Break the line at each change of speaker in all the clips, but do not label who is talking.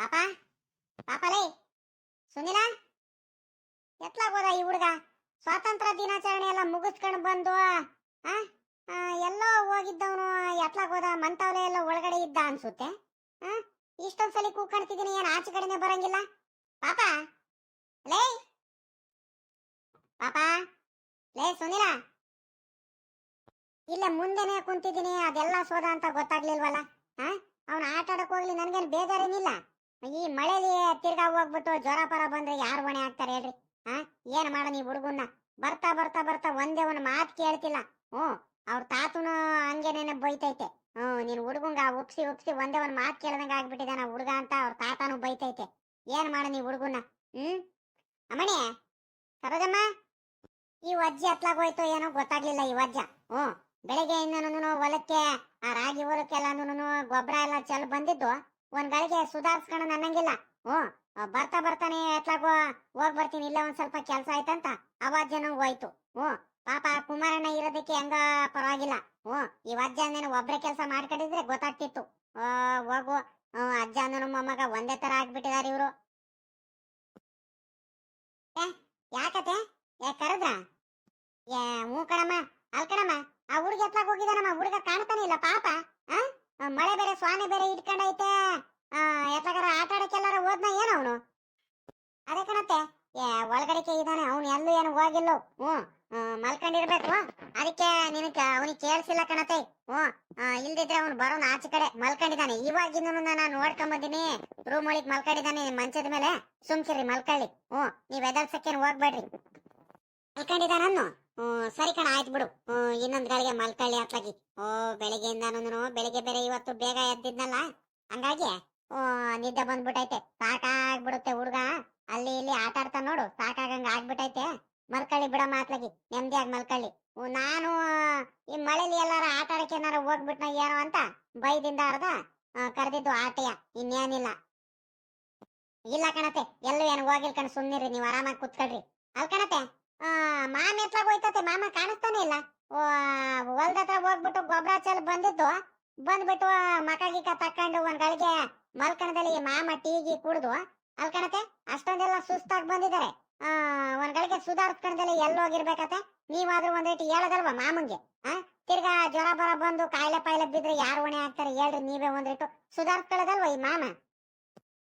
ಪಾಪ, ಪಾಪಲೇ, ಸುನಿಲ ಎತ್ಲಾಗೋದ ಈ ಹುಡುಗ? ಸ್ವಾತಂತ್ರ್ಯ ದಿನಾಚರಣೆ ಎಲ್ಲ ಮುಗಿಸ್ಕೊಂಡು ಬಂದು ಎಲ್ಲೋ ಹೋಗಿದ್ದವನು ಎತ್ಲಾಗೋದ ಮಂತವಲೆ ಎಲ್ಲ ಒಳಗಡೆ ಇದ್ದ ಅನ್ಸುತ್ತೆ. ಆ ಇಷ್ಟೊಂದ್ಸಲಿ ಕೂಗ್ಕಾಣ್ತಿದ್ದೀನಿ ಏನ್ ಆಚೆ ಕಡೆನೆ ಬರಂಗಿಲ್ಲ? ಪಾಪ, ಲೇ ಪಾಪ, ಲೇ, ಸುನಿಲ. ಇಲ್ಲ ಮುಂದೆನೆ ಕುಂತಿದ್ದೀನಿ, ಅದೆಲ್ಲ ಸೋದ ಅಂತ ಗೊತ್ತಾಗ್ಲಿಲ್ವಲ್ಲ? ಅವನು ಆಟ ಆಡಕ್ ಹೋಗ್ಲಿ, ನನ್ಗೇನು ಬೇಜಾರೇನಿಲ್ಲ? ಈ ಮಳೆಲಿ ತಿರ್ಗಾ ಹೋಗ್ಬಿಟ್ಟು ಜ್ವರ ಪರ ಬಂದ್ರೆ ಯಾರು ಹೊಣೆ ಆಗ್ತಾರೆ ಹೇಳ್ರಿ? ಆ? ಏನ್ ಮಾಡ ನೀ ಹುಡುಗನ್ನ? ಬರ್ತಾ ಬರ್ತಾ ಬರ್ತಾ ಒಂದೇ ಒಂದು ಮಾತು ಕೇಳ್ತಿಲ್ಲ. ಹ್ಞೂ, ಅವ್ರ ತಾತುನು ಹಂಗೇನೇನೆ ಬೈತೈತೆ. ಹ್ಞೂ, ನೀನ್ ಹುಡುಗಂಗ ಉಪ್ಸಿ ಉಪ್ಸಿ ಒಂದೇ ಒಂದು ಮಾತು ಕೇಳ್ದಂಗ ಆಗ್ಬಿಟ್ಟಿದಾನ ಹುಡುಗ ಅಂತ ಅವ್ರ ತಾತನು ಬೈತೈತೆ. ಏನ್ ಮಾಡ ನೀ ಹುಡುಗನ್ನ? ಹ್ಮ್? ಅಮ್ಮಣಿ, ಸರೋಜಮ್ಮ, ಈ ವಜ್ಜೆ ಹತ್ಲಾಗೋಯ್ತು ಏನೋ ಗೊತ್ತಾಗ್ಲಿಲ್ಲ ಈ ವಜ್ಜ. ಹ್ಞೂ ಬೆಳಗ್ಗೆಯಿಂದನೂ ಹೊಲಕ್ಕೆ, ಆ ರಾಗಿ ಹೊಲಕ್ಕೆಲ್ಲಾನು ಗೊಬ್ಬರ ಎಲ್ಲ ಚೆಲ್ ಬಂದಿದ್ದು. ಒಂದ್ ಗಳಿಗೆ ಸುಧಾರಿಸ್ಕೊಂಡು ನನ್ನಂಗಿಲ್ಲ ಓ ಬರ್ತಾ ಬರ್ತಾನೆ ಎತ್ಲಾಗ ಹೋಗ್ ಬರ್ತೀನಿ, ಇಲ್ಲ ಒಂದ್ ಸ್ವಲ್ಪ ಕೆಲಸ ಆಯ್ತಂತ. ಅವಾಜ್ ಜನ ಹೋಯ್ತು. ಓ ಪಾಪ ಕುಮಾರಣ್ಣ ಇರೋದಕ್ಕೆ ಹೆಂಗ ಪರವಾಗಿಲ್ಲ. ಓ ಈ ಅಜ್ಜ ಅಂದೇನು ಒಬ್ರೆ ಕೆಲಸ ಮಾಡ್ಕೊಂಡಿದ್ರೆ ಗೊತ್ತಾಗ್ತಿತ್ತು. ಹೋಗು. ಅಜ್ಜ ಅಂದನು ಮೊಮ್ಮಗ ಒಂದೇ ತರ ಆಗ್ಬಿಟ್ಟಿದಾರೆ ಇವ್ರು. ಯಾಕತೆ ಏ ಕರೆದ್ರ ಏ ಹ್ಞೂ ಕಣಮ್ಮ ಅಲ್ ಕಣಮ್ಮ ಆ ಹುಡುಗ ಎತ್ಲಾಗ ಹೋಗಿದಾನಮ್ಮ ಹುಡುಗ ಕಾಣ್ತಾನೆ ಇಲ್ಲ ಪಾಪ ಆ ಆ, ಮಳೆ ಬೇರೆ ಸ್ವಾನೆ ಬೇರೆ ಇಟ್ಕೊಂಡೈತೆ ಆ ಎತ್ಲಾಗಾರ ಆಟ ಆಡಕ್ಕೆಲ್ಲಾರ ಹೋದ್ನ ಏನು ಅವನು ಅದೇ ಕಣತ್ತೆ ಏ ಒಳಗಡೆಗೆ ಇದ್ದಾನೆ ಅವನು ಎಲ್ಲೂ ಹೋಗಿಲ್ಲೋ ಹ್ಞೂ ಮಲ್ಕೊಂಡಿರ್ಬೇಕು. ಅದಕ್ಕೆ ನಿನಗೆ ಅವನಿಗೆ ಕೇಳಿಸಿಲ್ಲ ಕಣತೆ. ಹ್ಞೂ ಇಲ್ದಿದ್ರೆ ಅವನು ಬರೋನ್ ಆಚೆ ಕಡೆ ಮಲ್ಕೊಂಡಿದ್ದಾನೆ ಇವಾಗಿಂದನು ನಾನು ನೋಡ್ಕೊಂಡ್ ಬಂದಿನಿ. ರೂಮ್ ಒಳಗೆ ಮಲ್ಕೊಂಡಿದ್ದಾನೆ ಮಂಚದ ಮೇಲೆ. ಸುಮ್ಸಿರಿ ಮಲ್ಕೊಳ್ಳಿ. ಹ್ಞೂ, ನೀವ್ ಎದರ್ಸಕ್ಕೇನು ಹೋಗ್ಬೇಡ್ರಿ. ಹ್ಮ್ ಸರಿ ಕಣ, ಆಯ್ತು ಬಿಡು. ಇನ್ನೊಂದ್ ಗಳಿಗೆ ಮಲ್ಕೊಳ್ಳಿ ಅತ್ಲಾಗಿ. ಓ ಬೆಳಿಗ್ಗೆಯಿಂದಾನು ಬೆಳಿಗ್ಗೆ ಬೇರೆ ಇವತ್ತು ಬೇಗ ಎದ್ದಿದ್ನಲ್ಲ. ಹಂಗಾಗಿ ಓ ನಿದ್ದೆ ಬಂದ್ಬಿಟ್ಟೈತೆ ಸಾಕಾಗ್ಬಿಡುತ್ತೆ ಹುಡುಗ. ಅಲ್ಲಿ ಇಲ್ಲಿ ಆಟ ಆಡ್ತಾನ ನೋಡು, ಸಾಕಾಗಂಗ ಆಗ್ಬಿಟ್ಟೈತೆ ಮಲ್ಕೊಳ್ಳಿ ಬಿಡ ಮಾತ್ಲಗಿ ನೆಮ್ಮದಿಯಾಗಿ ಮಲ್ಕಳ್ಳಿ. ನಾನು ಈ ಮಳೆಲಿ ಎಲ್ಲಾರ ಆಟ ಆಡಕ್ಕೆ ಏನಾರ ಹೋಗ್ಬಿಟ್ನ ಏನೋ ಅಂತ ಬೈದಿಂದ ಅರ್ಧ ಕರೆದಿದ್ದು ಆಟೆಯ ಇನ್ನೇನಿಲ್ಲ. ಇಲ್ಲ ಕಣತೆ, ಎಲ್ಲೂ ಏನು ಹೋಗಿಲ್ ಕಣ, ಸುಮ್ನಿರಿ, ನೀವು ಆರಾಮಾಗಿ ಕುತ್ಕೊಳ್ರಿ. ಅಲ್ ಕಣತೆ ಮಾಮ ಎತ್ಲಾಗ ಹೋಯ್ತತೆ, ಮಾಮ ಕಾಣಿಸ್ತಾನೆ ಇಲ್ಲ. ಹೊಲ್ದ ಹತ್ರ ಹೋಗ್ಬಿಟ್ಟು ಗೊಬ್ಬರ ಚೆಲ್ ಬಂದಿದ್ದು, ಬಂದ್ಬಿಟ್ಟು ಮಕ ಗಿಕ ತಕೊಂಡು ಒಂದ್ ಗಳಿಗೆ ಮಲ್ಕಣದಲ್ಲಿ ಮಾಮ ಟೀಗಿ ಕುಡ್ದು, ಅಲ್ ಕಣತೆ, ಅಷ್ಟೊಂದೆಲ್ಲ ಸುಸ್ತಾಗಿ ಬಂದಿದ್ದಾರೆ. ಒಂದ್ ಗಳಿಗೆ ಸುಧಾರಿಸ್ಕೊಂಡಲ್ಲಿ ಎಲ್ಲಿ ಹೋಗಿರ್ಬೇಕತೆ ನೀವಾದ್ರೂ ಒಂದ್ ರೀತಿ ಹೇಳದಲ್ವಾ ಮಾಮಂಗೆ? ಆ, ತಿರ್ಗಾ ಜ್ವರ ಬರ ಬಂದು ಕಾಯಿಲೆ ಪಾಯಿಲೆ ಬಿದ್ರೆ ಯಾರು ಹೊಣೆ ಆಗ್ತಾರೆ ಹೇಳ್ರಿ ನೀವೇ ಒಂದ್ ರೀತಿ. ಸುಧಾರಿಸ್ಕೊಳ್ಳೋದಲ್ವಾ ಈ ಮಾಮ?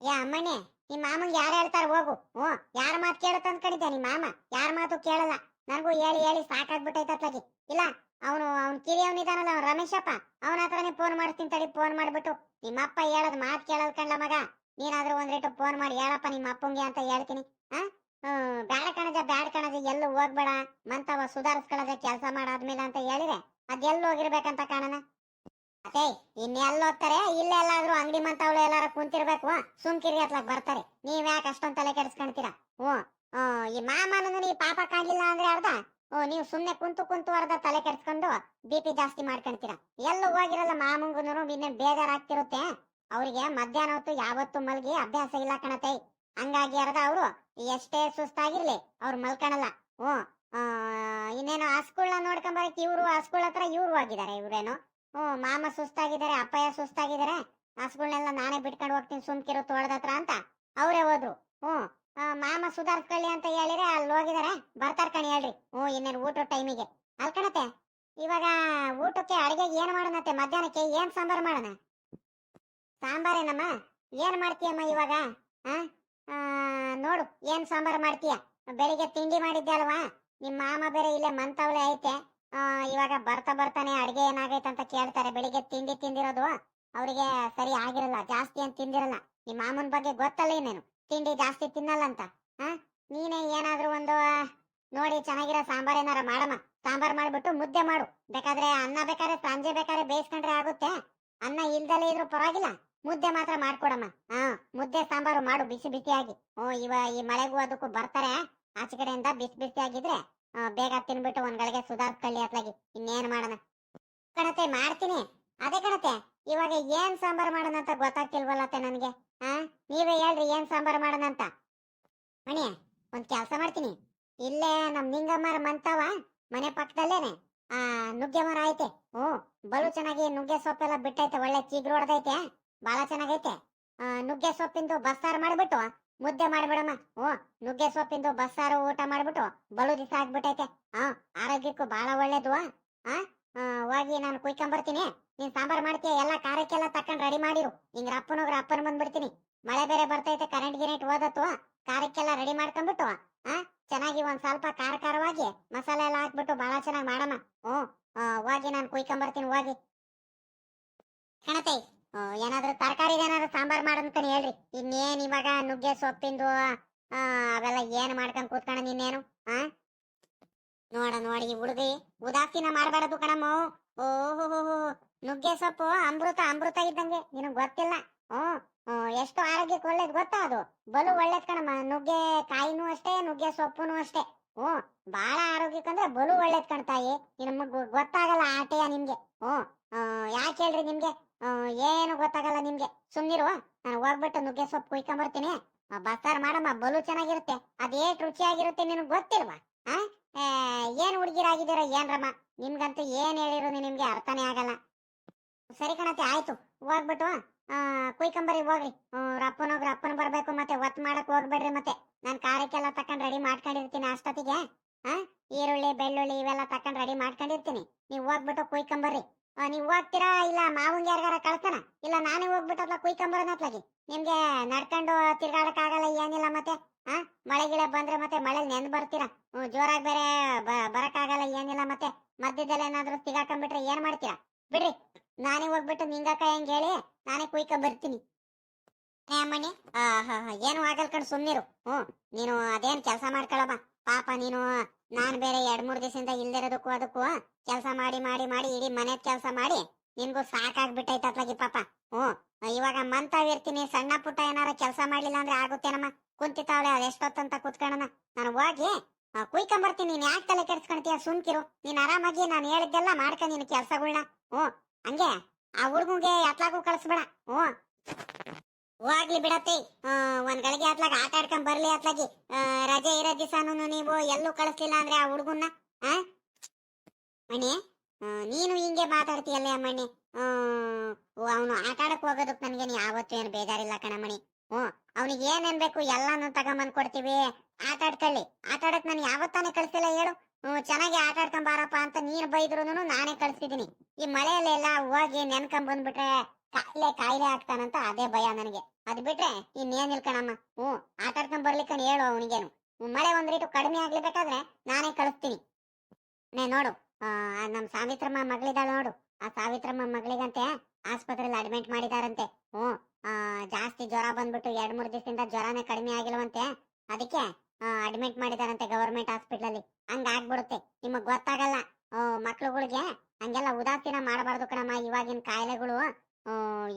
ಯಾ ಅಮ್ಮನೆ ಈ ಮಾಮಂಗೆ ಯಾರು ಹೇಳ್ತಾರ ಹೋಗು. ಹ್ಞೂ, ಯಾರ ಮಾತು ಕೇಳುತ್ತ ಅನ್ಕೊಂಡಿದ್ದೆ ನಿಮ್ಮ ಮಾಮ? ಯಾರ ಮಾತು ಕೇಳಲ್ಲ. ನನಗೂ ಹೇಳಿ ಹೇಳಿ ಸಾಕಾಗ್ಬಿಟ್ಟೈತೆ ಅತ್ಲಾಗಿ. ಇಲ್ಲ, ಅವನು, ಅವ್ನ ಕಿರಿಯವನಿದಾನಲ್ಲ ಅವ್ನು ರಮೇಶಪ್ಪ, ಅವನ ಹತ್ರನೇ ಫೋನ್ ಮಾಡ್ತೀನಿ ತಡಿ, ಫೋನ್ ಮಾಡ್ಬಿಟ್ಟು. ನಿಮ್ಮಪ್ಪ ಹೇಳದ್ ಮಾತು ಕೇಳೋದ್ ಕಂಡ ಮಗ. ನೀನಾದ್ರೂ ಒಂದ್ ರೇಟು ಫೋನ್ ಮಾಡಿ ಹೇಳಪ್ಪ ನಿಮ್ಮ ಅಪ್ಪಂಗೆ ಅಂತ ಹೇಳ್ತೀನಿ. ಆ? ಬ್ಯಾಡ ಕಣಜ ಬ್ಯಾಡ ಕಣಜ, ಎಲ್ಲ ಹೋಗ್ಬೇಡ. ಮಂತವ ಸುಧಾರಿಸ್ಕೊಳ್ಳೋದೆ ಕೆಲಸ ಮಾಡಾದ್ಮೇಲೆ ಅಂತ ಹೇಳಿದ್ರೆ ಅದೆಲ್ಲ ಹೋಗಿರ್ಬೇಕಂತ ಕಾಣನ ಅದೇ, ಇನ್ನೆಲ್ಲ ಹೋಗ್ತಾರೆ? ಇಲ್ಲೆಲ್ಲಾದ್ರೂ ಅಂಗಡಿ ಮಂತವಳು ಎಲ್ಲಾರ ಕುಂತಿರ್ಬೇಕು. ಸುಮ್ಕಿರಿ ಅತ್ಲಾಗ್ ಬರ್ತಾರೆ. ನೀವ್ ಯಾಕೆ ಅಷ್ಟೊಂದ್ ತಲೆ ಕೆಡಿಸ್ಕೊಂತೀರಾ ಓ ಈ ಮಾಮನನ್ನು ನೀ ಪಾಪ ಕಾಣಲಿಲ್ಲ ಅಂದ್ರೆ ಅರ್ಧ? ಓ ನೀವು ಸುಮ್ನೆ ಕುಂತು ಕುಂತು ಅರ್ಧ ತಲೆ ಕೆಡಿಸ್ಕೊಂಡು ಬಿ ಪಿ ಜಾಸ್ತಿ ಮಾಡ್ಕೊಂತೀರಾ ಎಲ್ಲ ಹೋಗಿರಲ್ಲ ಮಾಮಂಗನೂ ಇನ್ನೇ ಬೇಜಾರಾಗ್ತಿರುತ್ತೆ. ಅವ್ರಿಗೆ ಮಧ್ಯಾಹ್ನ ಹೊತ್ತು ಯಾವತ್ತು ಮಲ್ಗಿ ಅಭ್ಯಾಸ ಇಲ್ಲ ಕಣತೈ. ಹಂಗಾಗಿ ಅರ್ಧ ಅವರು? ಎಷ್ಟೇ ಸುಸ್ತಾಗಿರ್ಲಿ, ಅವ್ರು ಮಲ್ಕಣಲ್ಲ. ಹ್ಞೂ. ಇನ್ನೇನು ಹಸ್ಗಳನ್ನ ನೋಡ್ಕೊಂಬರಕ್ ಇವ್ರು ಹಸ್ಗಳ ಹತ್ರ ಇವ್ರು ಆಗಿದ್ದಾರೆ ಇವ್ರೇನು? ಹ್ಞೂ, ಮಾಮ ಸುಸ್ತಾಗಿದ್ದಾರೆ, ಅಪ್ಪಯ್ಯ ಸುಸ್ತಾಗಿದ್ದಾರೆ ಹಸ್ಗಳನ್ನೆಲ್ಲ ನಾನೇ ಬಿಟ್ಕೊಂಡು ಹೋಗ್ತೀನಿ ಸುಮ್ಕಿರು ತೋಳದ ಹತ್ರ ಅಂತ ಅವರೇ ಹೋದ್ರು. ಹ್ಞೂ. ಮಾಮ ಸುಧಾರಿಸ್ಕೊಳ್ಳಿ ಅಂತ ಹೇಳಿದ್ರೆ ಅಲ್ಲಿ ಹೋಗಿದ್ದಾರೆ ಬರ್ತಾರ ಕಣಿ ಹೇಳ್ರಿ. ಹ್ಞೂ, ಇನ್ನೇನು ಊಟ ಟೈಮಿಗೆ. ಅಲ್ಕಣತೆ ಇವಾಗ ಊಟಕ್ಕೆ ಅಡಿಗೆಗೆ ಏನ್ ಮಾಡೋಣತ್ತೆ ಮಧ್ಯಾಹ್ನಕ್ಕೆ ಏನ್ ಸಾಂಬಾರ್ ಮಾಡೋಣ? ಸಾಂಬಾರೇನಮ್ಮ? ಏನ್ ಮಾಡ್ತೀಯಮ್ಮ ಇವಾಗ? ಹಾಂ ನೋಡು, ಏನ್ ಸಾಂಬಾರ್ ಮಾಡ್ತೀಯ? ಬೆಳಿಗ್ಗೆ ತಿಂಡಿ ಮಾಡಿದ್ದೆ ಅಲ್ವಾ? ನಿಮ್ ಮಾಮ ಬೇರೆ ಇಲ್ಲೇ ಮಂತವಳೆ ಐತೆ. ಇವಾಗ ಬರ್ತಾ ಬರ್ತಾನೆ ಅಡಿಗೆ ಏನಾಗೈತೆ ಅಂತ ಕೇಳ್ತಾರೆ. ಬೆಳಿಗ್ಗೆ ತಿಂಡಿ ತಿಂದಿರೋದು ಅವರಿಗೆ ಸರಿ ಆಗಿರಲ್ಲ, ಜಾಸ್ತಿ ಅಂತ ತಿಂದಿರಲ್ಲ. ನಿಮ್ಮ ಮಾಮನ್ ಬಗ್ಗೆ ಗೊತ್ತಲ್ಲ ಇನ್ನೇನು. ತಿಂಡಿ ಜಾಸ್ತಿ ತಿನ್ನಲ್ಲ ಅಂತ. ಹಾ ನೀನೇ ಏನಾದ್ರೂ ಒಂದು ನೋಡಿ ಚೆನ್ನಾಗಿರೋ ಸಾಂಬಾರ್ ಏನಾರ ಮಾಡಮ್ಮ. ಸಾಂಬಾರ್ ಮಾಡ್ಬಿಟ್ಟು ಮುದ್ದೆ ಮಾಡು. ಬೇಕಾದ್ರೆ ಅನ್ನ ಬೇಕಾದ್ರೆ ಸಂಜೆ ಬೇಕಾದ್ರೆ ಬೇಯಿಸ್ಕೊಂಡ್ರೆ ಆಗುತ್ತೆ. ಅನ್ನ ಇಲ್ದಲೇ ಇದ್ರೂ ಪರವಾಗಿಲ್ಲ. ಮುದ್ದೆ ಮಾತ್ರ ಮಾಡ್ಕೊಡಮ್ಮ. ಹಾ ಮುದ್ದೆ ಸಾಂಬಾರು ಮಾಡು ಬಿಸಿ ಬಿಸಿಯಾಗಿ. ಓ ಇವ ಈ ಮಳೆಗೂ ಅದಕ್ಕೂ ಬರ್ತಾರೆ. ಆಚೆ ಕಡೆಯಿಂದ ಬಿಸಿ ಬಿಸಿ ಆಗಿದ್ರೆ ಆ, ಬೇಗ ತಿನ್ಬಿಟ್ಟು ಒಂದ್ ಗಳಿಗೆ ಸುಧಾರಿಸ್ಕೊಳ್ಳಿ ಅತ್ಲಾಗಿ. ಇನ್ನೇನ್ ಮಾಡೋಣ? ಕಣತೆ ಮಾಡ್ತೀನಿ. ಅದೇ ಕಣತೆ ಇವಾಗ ಏನ್ ಸಾಂಬಾರ್ ಮಾಡೋಣ ಅಂತ ಗೊತ್ತಾಗ್ತಿಲ್ವಲ್ಲತ್ತೆ ನನ್ಗೆ? ಹಾ ನೀವೇ ಹೇಳ್ರಿ ಏನ್ ಸಾಂಬಾರ್ ಮಾಡೋಣ ಅಂತ. ಮಣಿ ಒಂದ್ ಕೆಲ್ಸ ಮಾಡ್ತೀನಿ. ಇಲ್ಲೇ ನಮ್ ನಿಂಗಮ್ಮರ ಮಂತವ ಮನೆ ಪಕ್ಕದಲ್ಲೇನೆ ಆ ನುಗ್ಗೆ ಮರ ಐತೆ. ಹ್ಞೂ ಬಲು ಚೆನ್ನಾಗಿ ನುಗ್ಗೆ ಸೊಪ್ಪೆಲ್ಲ ಬಿಟ್ಟೈತೆ ಒಳ್ಳೆ ಚಿಗ್ರು ಬಾಳ ಚೆನ್ನಾಗೈತೆ. ನುಗ್ಗೆ ಸೊಪ್ಪಿಂದು ಬಸ್ಸಾರು ಮಾಡಿಬಿಟ್ಟು, ಮುದ್ದೆ ಮಾಡಿಬಿಡಮ್ಮ. ಓ, ನುಗ್ಗೆ ಸೊಪ್ಪಿಂದು ಬಸ್ಸಾರು ಊಟ ಮಾಡಿಬಿಟ್ಟು ಬಲು ದಿವಸ ಆಗ್ಬಿಟ್ಟೈತೆ ಹಾ ಆರೋಗ್ಯಕ್ಕೂ ಬಹಳ ಒಳ್ಳೇದು, ಆ. ಹೋಗಿ ನಾನು ಕುಯ್ಕೊಂಬರ್ತೀನಿ. ನೀನ್ ಸಾಂಬಾರ್ ಮಾಡ್ತೀಯ, ಎಲ್ಲ ಖಾರಕ್ಕೆಲ್ಲ ತಕೊಂಡ್ ರೆಡಿ ಮಾಡಿರು. ಹಿಂಗ್ರ ಅಪ್ಪನೋಗ್ರ ಅಪ್ಪನ ಬಂದ್ಬಿಡ್ತೀನಿ. ಮಳೆ ಬೇರೆ ಬರ್ತೈತೆ ಕರೆಂಟ್ ಗಿರೆಂಟ್ ಓದತ್ತು ಖಾರಕ್ಕೆಲ್ಲ ರೆಡಿ ಮಾಡ್ಕೊಂಡ್ಬಿಟ್ಟು ಆ. ಚೆನ್ನಾಗಿ ಒಂದ್ ಸ್ವಲ್ಪ ಖಾರ ಖಾರವಾಗಿ ಮಸಾಲೆ ಎಲ್ಲ ಹಾಕ್ಬಿಟ್ಟು ಬಹಳ ಚೆನ್ನಾಗಿ ಮಾಡಮ್ಮ. ಹ್ಞೂ ಹೋಗಿ ನಾನು ಕುಯ್ಕೊಂಬರ್ತೀನಿ, ಹೋಗಿ. ಕಣತೆ. ಏನಾದ್ರೂ ತರಕಾರಿ ಏನಾದ್ರು ಸಾಂಬಾರ್ ಮಾಡನ್ಕಣಿ ಹೇಳ್ರಿ. ಇನ್ನೇನ್ ಇವಾಗ ನುಗ್ಗೆ ಸೊಪ್ಪಿಂದು ಅವೆಲ್ಲ ಏನ್ ಮಾಡ್ಕೊಂಡ್ ಕೂತ್ಕೊಂಡ ನಿನ್ನೇನು ಆ? ನೋಡ, ನೋಡಿ ಹುಡುಗಿ ಉದಾಸೀನ ಮಾಡಬಾರದು ಕಣಮ್ಮ ಓಹೋ ನುಗ್ಗೆ ಸೊಪ್ಪು ಅಮೃತ ಅಮೃತ ಇದ್ದಂಗೆ, ನಿನಗ್ ಗೊತ್ತಿಲ್ಲ? ಹ್ಮ್ ಎಷ್ಟು ಆರೋಗ್ಯಕ್ಕೆ ಒಳ್ಳೇದ್ ಗೊತ್ತಾ ಅದು? ಬಲು ಒಳ್ಳೇದ್ ಕಣಮ್ಮ, ನುಗ್ಗೆ ಕಾಯಿನೂ ಅಷ್ಟೇ, ನುಗ್ಗೆ ಸೊಪ್ಪುನು ಅಷ್ಟೇ. ಹ್ಮ್ ಬಾಳ ಆರೋಗ್ಯಕ್ಕಂದ್ರೆ ಬಲು ಒಳ್ಳೇದ್ ಕಣ್ತಾಯಿ ನಿಮಗ್ ಗೊತ್ತಾಗಲ್ಲ ಆಟೆಯ ನಿಮ್ಗೆ. ಹ್ಮ್ ಯಾಕೆ ಹೇಳ್ರಿ ನಿಮ್ಗೆ? ಏನು ಗೊತ್ತಾಗಲ್ಲ ನಿಮ್ಗೆ. ಸುಮ್ನಿರು. ನಾನು ಹೋಗ್ಬಿಟ್ಟು ನುಗ್ಗೆ ಸೊಪ್ಪು ಕುಯ್ಕೊಂಬರ್ತೀನಿ. ಬರ್ತೀನಿ ಬಸ್ಸಾರ್ ಮಾಡಮ್ಮ, ಬಲು ಚೆನ್ನಾಗಿರುತ್ತೆ. ಅದೇಟ್ ರುಚಿಯಾಗಿರುತ್ತೆ ನಿನಗ್ ಗೊತ್ತಿಲ್ವಾ? ಆ? ಏನ್ ಹುಡುಗಿರಾಗಿದ್ದೀರ ಏನ್ರಮ್ಮ ನಿಮ್ಗಂತೂ ಏನ್ ಹೇಳಿರು ನಿಮ್ಗೆ ಅರ್ಥನೇ ಆಗಲ್ಲ. ಸರಿ ಕಣತೆ ಆಯ್ತು. ಹೋಗ್ಬಿಟ್ಟು ಕುಯ್ಕೊಂಬರಿ ಹೋಗ್ರಿ. ರಪ್ಪನ ಹೋಗ್ರಿ ಅಪ್ಪನ ಬರ್ಬೇಕು ಮತ್ತೆ ಒತ್ ಮಾಡಕ್ ಹೋಗ್ಬೇಡ್ರಿ ಮತ್ತೆ. ನಾನ್ ಖಾರಕ್ಕೆಲ್ಲ ತಕೊಂಡ್ ರೆಡಿ ಮಾಡ್ಕೊಂಡಿರ್ತೀನಿ ಅಷ್ಟೊತ್ತಿಗೆ. ಆ? ಈರುಳ್ಳಿ, ಬೆಳ್ಳುಳ್ಳಿ ಇವೆಲ್ಲ ತಕೊಂಡ್ ರೆಡಿ ಮಾಡ್ಕೊಂಡಿರ್ತೀನಿ. ನೀವ್ ಹೋಗ್ಬಿಟ್ಟು ಕುಯ್ಕೊಂಬರ್ರಿ. ನೀವ್ ಹೋಗ್ತೀರಾ ಇಲ್ಲ ಮಾವಂಗೆ ಯಾರಿಗಾರ ಕಳ್ಸಣ? ಇಲ್ಲ, ನಾನೇ ಹೋಗ್ಬಿಟ್ಟಲ್ಲ ಅತ್ಲ ಕುಯ್ಕೊಂಬರೋಣ ಅತ್ಲಾಗಿ. ನಿಮ್ಗೆ ನಡ್ಕೊಂಡು ತಿರ್ಗಾಡಕ್ ಆಗಲ್ಲ ಏನಿಲ್ಲ ಮತ್ತೆ, ಆ? ಮಳೆ ಗಿಳೆ ಬಂದ್ರೆ ಮತ್ತೆ ಮಳೆ ನೆಂದ್ ಬರ್ತೀರಾ? ಹ್ಞೂ ಜೋರಾಗಿ ಬೇರೆ ಬರಕ್ಕಾಗಲ್ಲ, ಏನಿಲ್ಲ ಮತ್ತೆ ಮಧ್ಯದಲ್ಲಿ ಏನಾದ್ರೂ ಸಿಗಾಕೊಂಡ್ಬಿಟ್ರೆ ಏನ್ ಮಾಡ್ತೀರಾ? ಬಿಡ್ರಿ, ನಾನೇ ಹೋಗ್ಬಿಟ್ಟು ನಿಂಗಕ್ಕ ಹೆಂಗ್ ಹೇಳಿ, ನಾನೇ ಕುಯ್ಕೊಂಡ್ ಬರ್ತೀನಿ ಅಮ್ಮಣ್ಣಿ ಏನು ಆಗಲ್ ಕಣ್ ಸುಮ್ನಿರು. ಹ್ಮ್, ನೀನು ಅದೇನ್ ಕೆಲಸ ಮಾಡ್ಕೊಳಮ್ಮ. ಪಾಪ ನೀನು, ನಾನ್ ಬೇರೆ ಎರಡ್ ಮೂರ್ ದಿವಸದಿಂದ ಇಲ್ದಿರೋದಕ್ಕೂ ಅದಕ್ಕೂ ಕೆಲಸ ಮಾಡಿ ಮಾಡಿ ಮಾಡಿ, ಇಡೀ ಮನೆ ಕೆಲಸ ಮಾಡಿ ನಿನ್ಗೂ ಸಾಕಾಗ್ಬಿಟ್ಟೈತೆ ಅತ್ಲಾಗಿ ಪಾಪ. ಹ್ಮ್ ಇವಾಗ ಮಂತಾವಿರ್ತೀನಿ, ಸಣ್ಣ ಪುಟ್ಟ ಏನಾರ ಕೆಲಸ ಮಾಡ್ಲಿಲ್ಲ ಅಂದ್ರೆ ಆಗುತ್ತೇನಮ್ಮ? ಕುಂತಿತಾವಳೆ ಅದೆಷ್ಟೊತ್ತಂತ ಕುತ್ಕೊಳ್ಳೋಣ? ನಾನು ಹೋಗಿ ಕುಯ್ಕೊಂಬರ್ತೀನಿ, ನೀನ್ ಯಾಕೆ ತಲೆ ಕೆಡ್ಸ್ಕೊಂತೀಯ ಸುಮ್ಕಿರು. ನೀನ್ ಆರಾಮಾಗಿ ನಾನು ಹೇಳಿದ್ದೆಲ್ಲ ಮಾಡ್ಕ ನೀನು ಕೆಲ್ಸಗಳ್ನ. ಹ್ಞೂ, ಹಂಗೆ ಆ ಹುಡ್ಗುಗೆ ಎತ್ಲಾಗೂ ಕಳಿಸ್ಬೇಡ. ಹ್ಞೂ. ಹೋಗ್ಲಿ ಬಿಡತ್ತಿ. ಒಂದ್ ಗಳಿಗೆ ಅತ್ಲಾಗ ಆಟ ಆಡ್ಕೊಂಡ್ ಬರ್ಲಿ ಅತ್ಲಾಗಿ ಆ, ರಜೆ ಇರೋ ದಿವಸನು ನೀವು ಎಲ್ಲೂ ಕಳಿಸ್ಲಿಲ್ಲ ಅಂದ್ರೆ ಆ ಹುಡುಗನ್ನ ಮಣಿ ನೀನು ಹಿಂಗೆ ಮಾತಾಡ್ತೀಯಲ್ಲ ಮಣಿ ಅವನು ಆಟ ಆಡಕ್ ಹೋಗೋದಕ್ ನನ್ಗೆ ಯಾವತ್ತೂ ಏನು ಬೇಜಾರಿಲ್ಲ ಕಣಮಣಿ ಹ್ಮ್ ಅವನಿಗೆ ಏನೇನ್ ಬೇಕು ಎಲ್ಲಾನು ತಗೊಂಬಂದ್ ಕೊಡ್ತೀವಿ. ಆಟ ಆಡ್ಕೊಳ್ಳಿ. ಆಟ ಆಡಕ್ ನಾನು ಯಾವತ್ತಾನೆ ಕಳ್ಸಿಲ್ಲ ಹೇಳು. ಚೆನ್ನಾಗಿ ಆಟ ಆಡ್ಕೊಂಡ್ ಬಾರಪ್ಪ ಅಂತ ನೀನ್ ಬೈದ್ರು ನಾನೇ ಕಳ್ಸಿದೀನಿ ಈ ಮಳೆಯಲ್ಲೆಲ್ಲ ಹೋಗಿ ನೆನ್ಕೊಂಡ್ ಬಂದ್ಬಿಟ್ರೆ ಕಾಯಿಲೆ ಕಾಯಿಲೆ ಆಗ್ತಾನಂತ ಅದೇ ಭಯ ನನಗೆ. ಅದ್ ಬಿಟ್ರೆ ಇನ್ನೇನ್ ಕಣಮ್ಮ ಹ್ಞೂ, ಆಟ ಆಡ್ಕೊಂಡ್ ಬರ್ಲಿಕ್ಕನ್ ಹೇಳು ಅವನಿಗೇನು. ಮಳೆ ಒಂದ್ ರೀಟು ಕಡಿಮೆ ಆಗ್ಲಿ ಬೇಕಾದ್ರೆ ನಾನೇ ಕಳಿಸ್ತೀನಿ. ನೇ, ನೋಡು ನಮ್ ಸಾವಿತ್ರಮ್ಮ ಮಗಳಿದಾಳ ನೋಡು. ಆ ಸಾವಿತ್ರಮ್ಮ ಮಗಳಿಗಂತೆ ಆಸ್ಪತ್ರೆಯಲ್ಲಿ ಅಡ್ಮಿಟ್ ಮಾಡಿದಾರಂತೆ. ಹ್ಞೂ, ಆ, ಜಾಸ್ತಿ ಜ್ವರ ಬಂದ್ಬಿಟ್ಟು ಎರಡ್ ಮೂರ್ ದಿವಸದಿಂದ ಜ್ವರನೇ ಕಡಿಮೆ ಆಗಿಲ್ವಂತೆ. ಅದಕ್ಕೆ ಅಡ್ಮಿಟ್ ಮಾಡಿದಾರಂತೆ ಗವರ್ಮೆಂಟ್ ಹಾಸ್ಪಿಟ್ಲಲ್ಲಿ. ಹಂಗ ಆಗ್ಬಿಡುತ್ತೆ. ನಿಮಗ್ ಗೊತ್ತಾಗಲ್ಲ. ಮಕ್ಳುಗಳಿಗೆ ಹಂಗೆಲ್ಲ ಉದಾಸೀನ ಮಾಡಬಾರ್ದು ಕಣಮ್ಮ ಇವಾಗಿನ ಕಾಯಿಲೆಗಳು.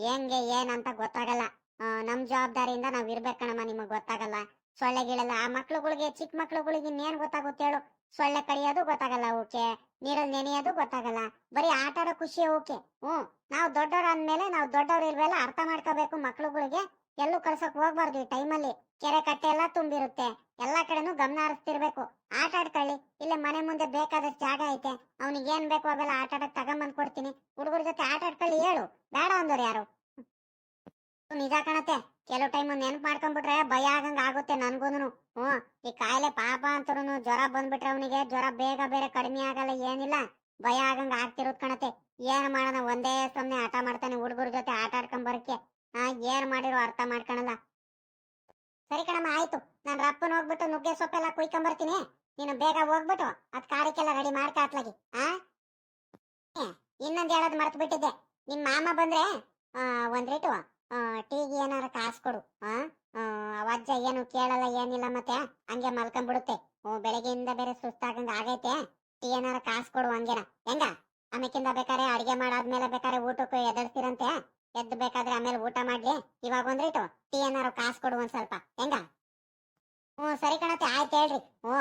ಹೆಂಗೆ ಏನಂತ ಗೊತ್ತಾಗಲ್ಲ. ನಮ್ಮ ನಮ್ ಜವಾಬ್ದಾರಿಯಿಂದ ನಾವ್ ಇರ್ಬೇಕಣ್ಣಮ್ಮ ನಿಮಗ್ ಗೊತ್ತಾಗಲ್ಲ. ಸೊಳ್ಳೆ ಗಿಳೆಲ್ಲ, ಆ ಮಕ್ಳುಗಳಿಗೆ ಚಿಕ್ಕ ಮಕ್ಳುಗಳಿಗೆ ಇನ್ನೇನ್ ಗೊತ್ತಾಗುತ್ತೆ ಹೇಳು. ಸೊಳ್ಳೆ ಕಡಿಯೋದು ಗೊತ್ತಾಗಲ್ಲ ಓಕೆ ನೀರಲ್ಲಿ ನೆನೆಯೋದು ಗೊತ್ತಾಗಲ್ಲ. ಬರೀ ಆಟ ಆಡೋ ಖುಷಿ ಓಕೆ ಹ್ಮ್, ನಾವು ದೊಡ್ಡವ್ರ ಅಂದ್ಮೇಲೆ ನಾವು ದೊಡ್ಡವ್ರು ಇಲ್ವೆಲ್ಲ ಅರ್ಥ ಮಾಡ್ಕೋಬೇಕು ಮಕ್ಳುಗಳಿಗೆ. ಎಲ್ಲೂ ಕಳ್ಸಕ್ ಹೋಗ್ಬಾರ್ದು ಈ ಟೈಮಲ್ಲಿ. ಕೆರೆ ಕಟ್ಟೆ ಎಲ್ಲ ತುಂಬಿರುತ್ತೆ. ಎಲ್ಲಾ ಕಡೆನೂ ಗಮನ ಹರಿಸ್ತಿರ್ಬೇಕು. ಆಟ ಆಡ್ಕೊಳ್ಳಿ. ಇಲ್ಲೇ ಮನೆ ಮುಂದೆ ಬೇಕಾದಷ್ಟು ಜಾಗ ಐತೆ. ಅವ್ನಿಗೆ ಏನ್ ಬೇಕು ಅವೆಲ್ಲ ಆಟ ಆಡಕ್ ತಗೊಂಬಂದ್ ಕೊಡ್ತೀನಿ. ಹುಡುಗರ ಜೊತೆ ಆಟ ಆಡ್ಕೊಳ್ಳಿ ಹೇಳು. ಬೇಡ ಅಂದವ್ರು ಯಾರು? ನಿಜ ಕಾಣತ್ತೆ. ಕೆಲವು ಟೈಮ್ ನೆನ್ಪ್ ಮಾಡ್ಕೊಂಡ್ಬಿಟ್ರೆ ಭಯ ಆಗಂಗ ಆಗುತ್ತೆ ನನ್ಗೂನು ಹ್ಮ್. ಈ ಕಾಯಿಲೆ ಪಾಪ ಅಂತರೂ ಜ್ವರ ಬಂದ್ಬಿಟ್ರೆ ಅವನಿಗೆ. ಜ್ವರ ಬೇಗ ಬೇರೆ ಕಡಿಮೆ ಆಗಲ್ಲ, ಏನಿಲ್ಲ. ಭಯ ಆಗಂಗ ಆಗ್ತಿರೋದ್ ಕಾಣತ್ತೆ. ಏನ್ ಮಾಡೋಣ? ಒಂದೇ ಸೊನ್ನೆ ಆಟ ಮಾಡ್ತಾನೆ ಹುಡುಗರ ಜೊತೆ ಆಟ ಆಡ್ಕೊಂಡ್ ಬರಕ್ಕೆ. ಆ ಏನ್ ಮಾಡಿರೋ ಅರ್ಥ ಮಾಡ್ಕೊಳಲ್ಲ ಸರಿ ಕಣಮ್ಮ, ಆಯ್ತು. ನಾನು ರಪ್ಪನ್ ಹೋಗ್ಬಿಟ್ಟು ನುಗ್ಗೆ ಸೊಪ್ಪೆಲ್ಲ ಕುಯ್ಕೊಂಡ್ ಬರ್ತೀನಿ ನೀನು ಬೇಗ ಹೋಗ್ಬಿಟ್ಟು ಅದ್ ಕಾರಕ್ಕೆಲ್ಲ ರೆಡಿ ಮಾಡ್ಕ ಆ? ಇನ್ನೊಂದ್ ಹೇಳೋದ್ ಮರ್ತ್ ಬಿಟ್ಟಿದ್ದೆ ನಿಮ್ ಮಾಮ ಬಂದ್ರೆ ಒಂದ್ ರೇಟು ಟೀಗೆ ಏನಾರ ಕಾಸು ಕೊಡು ಆ? ಆ, ಅವ್ ಅಜ್ಜ ಏನು ಕೇಳಲ್ಲ ಏನಿಲ್ಲ ಮತ್ತೆ ಹಂಗೆ ಮಲ್ಕೊಂಡ್ಬಿಡುತ್ತೆ ಓ ಬೆಳಗ್ಗೆಯಿಂದ ಬೇರೆ ಸುಸ್ತಾಗಂಗ ಆಗೈತೆ. ಟೀ ಏನಾರ ಕಾಸು ಕೊಡು ಹಂಗೇನ. ಹೆಂಗ? ಆಮೇಕಿಂದ ಬೇಕಾರೆ ಅಡಿಗೆ ಮಾಡಾದ್ಮೇಲೆ ಬೇಕಾರೆ ಊಟಕ್ಕೆ ಎದರ್ಸಿರಂತೆ ಎದ್ದು ಬೇಕಾದ್ರೆ ಆಮೇಲೆ ಊಟ ಮಾಡ್ಲಿ. ಇವಾಗ ಒಂದ್ರಿಟ್ಟು ಟೀ ಏನಾರು ಕಾಸು ಕೊಡು ಒಂದ್ ಸ್ವಲ್ಪ. ಹೆಂಗ? ಹ್ಞೂ, ಸರಿ ಕಣತೆ ಆಯ್ತು ಹೇಳ್ರಿ. ಹ್ಞೂ